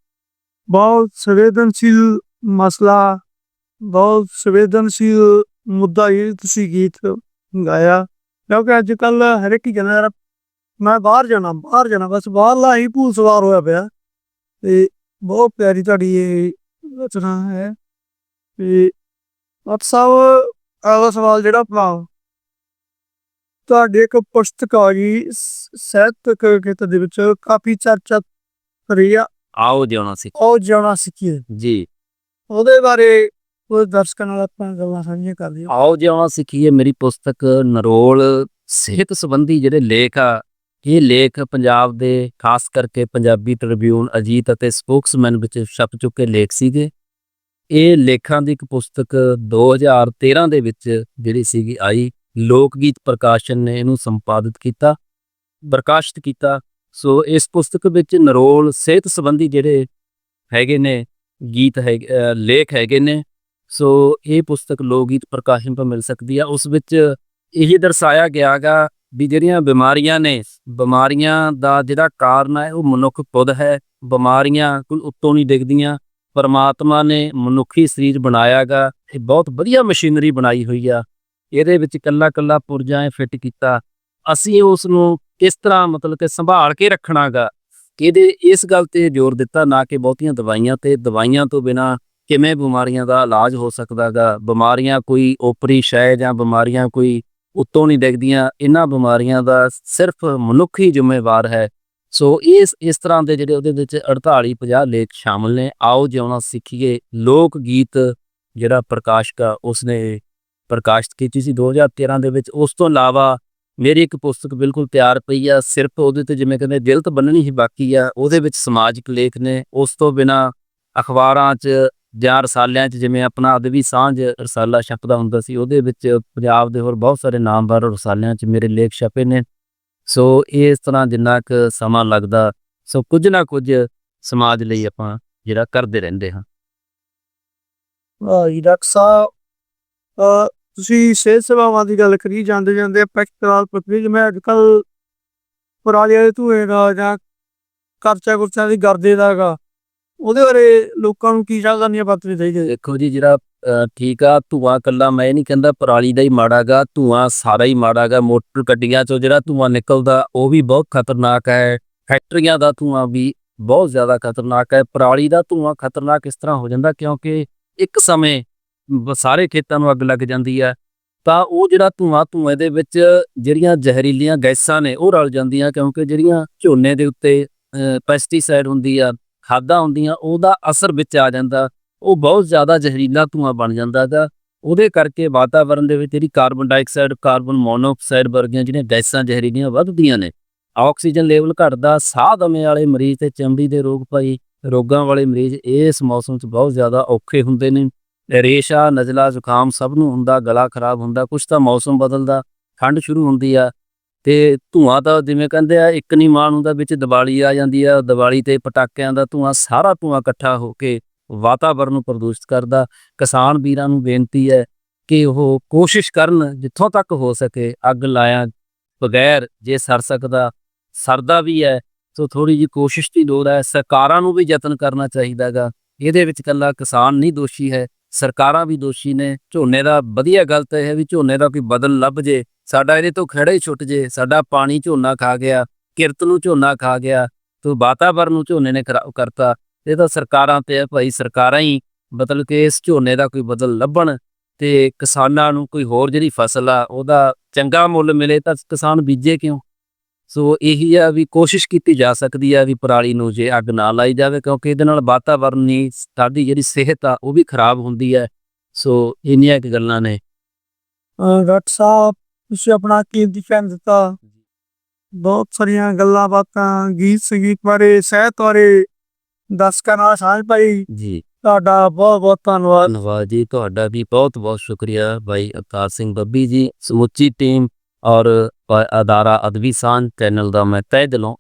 ਬਹੁਤ ਸੰਵੇਦਨਸ਼ੀਲ ਮਸਲਾ ਬਹੁਤ ਸੰਵੇਦਨਸ਼ੀਲ ਮੁੱਦਾ ਇਹ ਤੁਸੀਂ ਗੀਤ ਗਾਇਆ ਕਿਉਂਕਿ ਅੱਜ ਕੱਲ ਹਰ ਇੱਕ ਕਹਿੰਦਾ ਯਾਰ ਮੈਂ ਬਾਹਰ ਜਾਣਾ ਬਾਹਰ ਜਾਣਾ ਬਸ ਬਾਹਰਲਾ ਹੀ ਭੂਤ ਸਵਾਰ ਹੋਇਆ ਪਿਆ ਤੇ ਬਹੁਤ ਪਿਆਰੀ ਤੁਹਾਡੀ ਇਹ ਰਚਨਾ ਹੈ ਤੇ ਡਾਕਟਰ ਸਾਹਿਬ ਅਗਲਾ ਸਵਾਲ ਜਿਹੜਾ ਆਪਣਾ ਤੁਹਾਡੀ ਇੱਕ ਪੁਸਤਕ ਆ ਗਈ ਸ- ਸਾਹਿਤਕ ਖੇਤਰ ਦੇ ਵਿੱਚ ਕਾਫੀ ਚਰਚਾ ਰਹੀ ਆ। ਆਓ ਜਿਉਣਾ ਸੀ। ਉਹ ਜਿਉਣਾ ਸਿੱਖੀਏ ਜੀ। ਉਹਦੇ ਬਾਰੇ ਉਹ ਦਰਸ਼ਕਾਂ ਨਾਲ ਆਪਾਂ ਗੱਲਾਂ ਸਾਂਝੀਆਂ ਕਰਦੇ ਹਾਂ ਆਓ ਜਿਉਣਾ ਸਿੱਖੀਏ ਮੇਰੀ ਪੁਸਤਕ ਨਰੋਲ ਸਿਹਤ ਸੰਬੰਧੀ ਜਿਹੜੇ ਲੇਖ ਆ ਇਹ ਲੇਖ ਪੰਜਾਬ ਦੇ ਖਾਸ ਕਰਕੇ ਪੰਜਾਬੀ ਟ੍ਰਿਬਿਊਨ ਅਜੀਤ ਅਤੇ ਸਪੋਕਸਮੈਨ ਵਿੱਚ ਛਪ ਚੁੱਕੇ ਲੇਖ ਸੀਗੇ। ਇਹ ਲੇਖਾਂ ਦੀ ਇੱਕ ਪੁਸਤਕ 2013 ਦੇ ਵਿੱਚ ਜਿਹੜੀ ਸੀਗੀ ਆਈ। ਲੋਕ ਗੀਤ ਪ੍ਰਕਾਸ਼ਨ ਨੇ ਇਹਨੂੰ ਸੰਪਾਦਿਤ ਕੀਤਾ, ਪ੍ਰਕਾਸ਼ਿਤ ਕੀਤਾ। ਸੋ ਇਸ ਪੁਸਤਕ ਵਿੱਚ ਨਰੋਲ ਸਿਹਤ ਸੰਬੰਧੀ ਜਿਹੜੇ ਹੈਗੇ ਨੇ, ਗੀਤ ਹੈ ਲੇਖ ਹੈਗੇ ਨੇ, ਸੋ ਇਹ ਪੁਸਤਕ ਲੋਕ ਗੀਤ ਪ੍ਰਕਾਸ਼ਨ ਤੋਂ ਮਿਲ ਸਕਦੀ ਆ। ਉਸ ਵਿੱਚ ਇਹ ਦਰਸਾਇਆ ਗਿਆਗਾ ਵੀ ਜਿਹੜੀਆਂ ਬਿਮਾਰੀਆਂ ਨੇ, ਬਿਮਾਰੀਆਂ ਦਾ ਜਿਹੜਾ ਕਾਰਨ ਹੈ ਉਹ ਮਨੁੱਖ ਖੁਦ ਹੈ। ਬਿਮਾਰੀਆਂ ਕੋਈ ਉੱਤੋਂ ਨਹੀਂ ਡਿੱਗਦੀਆਂ। ਪਰਮਾਤਮਾ ਨੇ ਮਨੁੱਖੀ ਸਰੀਰ ਬਣਾਇਆਗਾ ਇਹ ਬਹੁਤ ਵਧੀਆ ਮਸ਼ੀਨਰੀ ਬਣਾਈ ਹੋਈ ਆ। ਇਹਦੇ ਵਿੱਚ ਕੱਲਾ ਕੱਲਾ ਪੁਰਜਾ ਫਿੱਟ ਕੀਤਾ। ਅਸੀਂ ਉਸ ਨੂੰ ਕਿਸ ਤਰ੍ਹਾਂ ਮਤਲਬ ਕਿ ਸੰਭਾਲ ਕੇ ਰੱਖਣਾਗਾ, ਇਹਦੇ, ਇਸ ਗੱਲ ਤੇ ਜ਼ੋਰ ਦਿੱਤਾ ਨਾ ਕਿ ਬਹੁਤੀਆਂ ਦਵਾਈਆਂ ਤੇ। ਦਵਾਈਆਂ ਤੋਂ ਬਿਨਾ ਕਿਵੇਂ ਬਿਮਾਰੀਆਂ ਦਾ ਇਲਾਜ ਹੋ ਸਕਦਾਗਾ? ਬਿਮਾਰੀਆਂ ਕੋਈ ਓਪਰੀ ਸ਼ੈ ਜਾਂ ਬਿਮਾਰੀਆਂ ਕੋਈ ਉੱਤੋਂ ਨਹੀਂ ਡਿੱਗਦੀਆਂ। ਇਹਨਾਂ ਬਿਮਾਰੀਆਂ ਦਾ ਸਿਰਫ ਮਨੁੱਖ ਹੀ ਜ਼ਿੰਮੇਵਾਰ ਹੈ। ਸੋ ਇਸ ਇਸ ਤਰ੍ਹਾਂ ਦੇ ਜਿਹੜੇ ਉਹਦੇ ਵਿੱਚ 48 50 ਲੇਖ ਸ਼ਾਮਲ ਨੇ। ਆਓ ਜਿਉਣਾ ਸਿੱਖੀਏ ਲੋਕ ਗੀਤ ਜਿਹੜਾ ਪ੍ਰਕਾਸ਼ਕਾ ਉਸਨੇ ਪ੍ਰਕਾਸ਼ਿਤ ਕੀਤੀ ਸੀ 2013 ਦੇ ਵਿੱਚ। ਉਸ ਤੋਂ ਇਲਾਵਾ ਮੇਰੀ ਇੱਕ ਪੁਸਤਕ ਬਿਲਕੁਲ ਤਿਆਰ ਪਈ ਆ, ਸਿਰਫ ਉਹਦੇ ਤੇ ਜਿਵੇਂ ਕਹਿੰਦੇ ਦਿਲ ਤਾਂ ਬੰਨਣੀ ਹੀ ਬਾਕੀ ਆ, ਉਹਦੇ ਵਿੱਚ ਸਮਾਜਿਕ ਲੇਖ ਨੇ। ਉਸ ਤੋਂ ਬਿਨਾ ਅਖਬਾਰਾਂ 'ਚ ਜਾਂ ਰਸਾਲਿਆਂ 'ਚ ਜਿਵੇਂ ਆਪਣਾ ਅਦਬੀ ਸਾਂਝ ਰਸਾਲਾ ਛਪਦਾ ਹੁੰਦਾ ਸੀ, ਉਹਦੇ ਵਿੱਚ ਪੰਜਾਬ ਦੇ ਹੋਰ ਬਹੁਤ ਸਾਰੇ ਨਾਮਵਰ ਰਸਾਲਿਆਂ 'ਚ ਮੇਰੇ ਲੇਖ ਛਪੇ ਨੇ। ਸੋ ਇਸ ਤਰ੍ਹਾਂ ਜਿੰਨਾ ਕੁ ਸਮਾਂ ਲੱਗਦਾ, ਸੋ ਕੁਝ ਨਾ ਕੁਝ ਸਮਾਜ ਲਈ ਆਪਾਂ ਜਿਹੜਾ ਕਰਦੇ ਰਹਿੰਦੇ ਹਾਂ। ਵਾਹ ਜੀ ਡਾਕਟਰ ਸਾਹਿਬ ਤੁਸੀਂ ਸਿਹਤ ਸੇਵਾਵਾਂ ਦੀ ਗੱਲ ਕਰੀ, ਜਾਂਦੇ ਜਾਂਦੇ ਪੈਕਟਰਲ ਪ੍ਰਕਿਰਿਆ ਜਿਵੇਂ ਅੱਜ ਕੱਲ ਪਰਾਲੀ ਵਾਲੇ ਧੂਏ ਦਾ ਜਾਂ ਕਰਚਾ ਕੁਰਚਾ ਦੀ ਗਰਦੇ ਦਾਗਾ ਉਹਦੇ ਬਾਰੇ ਲੋਕਾਂ ਨੂੰ ਕੀ ਸਾਵਧਾਨੀਆਂ ਵਰਤਣੀ ਚਾਹੀਦੀਆਂ ਦੇਖੋ ਜੀ, ਜਿਹੜਾ ਠੀਕ ਆ, ਧੂਆਂ ਕੱਲਾ ਮੈਂ ਇਹ ਨਹੀਂ ਕਹਿੰਦਾ ਪਰਾਲੀ ਦਾ ਹੀ ਮਾੜਾਗਾ ਧੂਆਂ ਸਾਰਾ ਹੀ ਮਾੜਾਗਾ ਮੋਟਰ ਗੱਡੀਆਂ ਚੋਂ ਜਿਹੜਾ ਧੂਆਂ ਨਿਕਲਦਾ, ਉਹ ਵੀ ਬਹੁਤ ਖਤਰਨਾਕ ਹੈ, ਫੈਕਟਰੀਆਂ ਦਾ ਧੂਆਂ ਵੀ ਬਹੁਤ ਜ਼ਿਆਦਾ ਖਤਰਨਾਕ ਹੈ, ਪਰਾਲੀ ਦਾ ਧੂਆਂ ਖਤਰਨਾਕ ਇਸ ਤਰ੍ਹਾਂ ਹੋ ਜਾਂਦਾ ਕਿਉਂਕਿ ਇੱਕ ਸਮੇਂ ਸਾਰੇ ਖੇਤਾਂ ਨੂੰ ਅੱਗ ਲੱਗ ਜਾਂਦੀ ਹੈ। ਤਾਂ ਉਹ ਜਿਹੜਾ ਧੂਆਂ ਧੂਏ ਦੇ ਵਿੱਚ ਜਿਹੜੀਆਂ ਜ਼ਹਿਰੀਲੀਆਂ ਗੈਸਾਂ ਨੇ, ਉਹ ਰਲ ਜਾਂਦੀਆਂ ਕਿਉਂਕਿ ਜਿਹੜੀਆਂ ਝੋਨੇ ਦੇ ਉੱਤੇ ਪੈਸਟੀਸਾਈਡ ਹੁੰਦੀ ਆ, ਖਾਦਾਂ ਹੁੰਦੀਆਂ, ਉਹਦਾ ਅਸਰ ਵਿੱਚ ਆ ਜਾਂਦਾ। ਉਹ ਬਹੁਤ ਜ਼ਿਆਦਾ ਜ਼ਹਿਰੀਲਾ ਧੂਆਂ ਬਣ ਜਾਂਦਾ ਗਾ। ਉਹਦੇ ਕਰਕੇ ਵਾਤਾਵਰਣ ਦੇ ਵਿੱਚ ਜਿਹੜੀ ਕਾਰਬਨ ਡਾਈਆਕਸਾਈਡ, ਕਾਰਬਨ ਮੋਨੋਆਕਸਾਈਡ ਵਰਗੀਆਂ ਜਿਹੜੀਆਂ ਗੈਸਾਂ ਜ਼ਹਿਰੀਲੀਆਂ ਵੱਧਦੀਆਂ ਨੇ, ਆਕਸੀਜਨ ਲੈਵਲ ਘਟਦਾ, ਸਾਹ ਦਮੇ ਵਾਲੇ ਮਰੀਜ਼ ਤੇ ਚਮੜੀ ਦੇ ਰੋਗ ਭਾਈ ਰੋਗਾਂ ਵਾਲੇ ਮਰੀਜ਼ ਇਸ ਮੌਸਮ 'ਚ ਬਹੁਤ ਜ਼ਿਆਦਾ ਔਖੇ ਹੁੰਦੇ ਨੇ। ਰੇਸ਼ਾ, ਨਜ਼ਲਾ, ਜ਼ੁਕਾਮ ਸਭ ਨੂੰ ਹੁੰਦਾ, ਗਲਾ ਖਰਾਬ ਹੁੰਦਾ ਕੁਝ ਤਾਂ ਮੌਸਮ ਬਦਲਦਾ, ਠੰਡ ਸ਼ੁਰੂ ਹੁੰਦੀ ਆ। ਤੇ ਧੂਆਂ ਤਾਂ ਜਿਵੇਂ ਕਹਿੰਦੇ ਆ, ਇੱਕ ਨਹੀਂ ਮਾਣ ਹੁੰਦਾ, ਵਿੱਚ ਦੀਵਾਲੀ ਆ ਜਾਂਦੀ ਆ, ਦੀਵਾਲੀ ਤੇ ਪਟਾਕਿਆਂ ਦਾ ਧੂਆਂ, ਸਾਰਾ ਧੂਆਂ ਇਕੱਠਾ ਹੋ ਕੇ ਵਾਤਾਵਰਨ ਨੂੰ ਪ੍ਰਦੂਸ਼ਿਤ ਕਰਦਾ। ਕਿਸਾਨ ਵੀਰਾਂ ਨੂੰ ਬੇਨਤੀ ਹੈ ਕਿ ਉਹ ਕੋਸ਼ਿਸ਼ ਕਰਨ, ਜਿੱਥੋਂ ਤੱਕ ਹੋ ਸਕੇ, ਅੱਗ ਲਾਇਆ ਬਗੈਰ ਜੇ ਸਰ ਸਕਦਾ। ਸਰਦਾ ਵੀ ਹੈ, ਸੋ ਥੋੜੀ ਜੀ ਕੋਸ਼ਿਸ਼ ਦੀ ਲੋੜ ਹੈ, ਸਰਕਾਰਾਂ ਨੂੰ ਵੀ ਯਤਨ ਕਰਨਾ ਚਾਹੀਦਾਗਾ। ਇਹਦੇ ਵਿੱਚ ਕੱਲਾ ਕਿਸਾਨ ਨਹੀਂ ਦੋਸ਼ੀ ਹੈ। ਸਰਕਾਰਾਂ ਵੀ ਦੋਸ਼ੀ ਨੇ, ਝੋਨੇ ਦਾ ਵਧੀਆ ਗੱਲ ਤਾਂ ਇਹ ਹੈ ਵੀ ਝੋਨੇ ਦਾ ਕੋਈ ਬਦਲ ਲੱਭ ਜੇ, ਸਾਡਾ ਇਹਦੇ ਤੋਂ ਖੜਾ ਹੀ ਛੁੱਟ ਜੇ, ਸਾਡਾ ਪਾਣੀ ਝੋਨਾ ਖਾ ਗਿਆ, ਕਿਰਤ ਨੂੰ ਝੋਨਾ ਖਾ ਗਿਆ, ਤੋ ਵਾਤਾਵਰਨ ਨੂੰ ਝੋਨੇ ਨੇ ਖਰਾਬ ਕਰਤਾ, ਇਹ ਤਾਂ ਸਰਕਾਰਾਂ ਤੇ ਹੈ ਭਾਈ, ਸਰਕਾਰਾਂ ਹੀ ਮਤਲਬ ਕਿ ਇਸ ਝੋਨੇ ਦਾ ਕੋਈ ਬਦਲ ਲੱਭਣ ਤੇ ਕਿਸਾਨਾਂ ਨੂੰ ਕੋਈ ਹੋਰ ਜਿਹੜੀ ਫਸਲ ਆ, ਉਹਦਾ ਚੰਗਾ ਮੁੱਲ ਮਿਲੇ ਤਾਂ ਕਿਸਾਨ ਬੀਜੇ ਕਿਉਂ? ਸੋ ਇਹੀ ਆ ਵੀ ਕੋਸ਼ਿਸ਼ ਕੀਤੀ ਜਾ ਸਕਦੀ ਆ ਵੀ ਪਰਾਲੀ ਨੂੰ ਜੇ ਅੱਗ ਨਾ ਲਾਈ ਜਾਵੇ ਕਿਉਂਕਿ ਇਹਦੇ ਨਾਲ ਵਾਤਾਵਰਨੀ ਸਾਡੀ ਜਿਹੜੀ ਸਿਹਤ ਆ ਉਹ ਵੀ ਖਰਾਬ ਹੁੰਦੀ ਹੈ ਸੋ ਇੰਨੀਆਂ ਕੁ ਗੱਲਾਂ ਨੇ। ਡਾਕਟਰ ਸਾਹਿਬ ਤੁਸੀਂ ਆਪਣਾ ਕੀਮਤੀ ਟਾਈਮ ਦਿੱਤਾ? ਬਹੁਤ ਸਾਰੀਆਂ ਗੱਲਾਂ ਬਾਤਾਂ ਗੀਤ ਸੰਗੀਤ ਬਾਰੇ ਸਾਹਿਤ ਬਾਰੇ ਦਰਸ਼ਕਾਂ ਨਾਲ ਸਾਂਝ ਪਾਈ। ਜੀ। ਤੁਹਾਡਾ ਬਹੁਤ ਬਹੁਤ ਧੰਨਵਾਦ। ਧੰਨਵਾਦ ਜੀ ਤੁਹਾਡਾ ਵੀ ਬਹੁਤ ਬਹੁਤ ਸ਼ੁਕਰੀਆ। ਭਾਈ ਅਵਤਾਰ ਸਿੰਘ ਬੱਬੀ ਜੀ ਸਮੁੱਚੀ ਟੀਮ ਔਰ ਅ- ਅਦਾਰਾ ਅਦਬੀ ਸਾਂਝ ਚੈਨਲ ਦਾ ਮੈਂ ਤਹਿ ਦਿਲੋਂ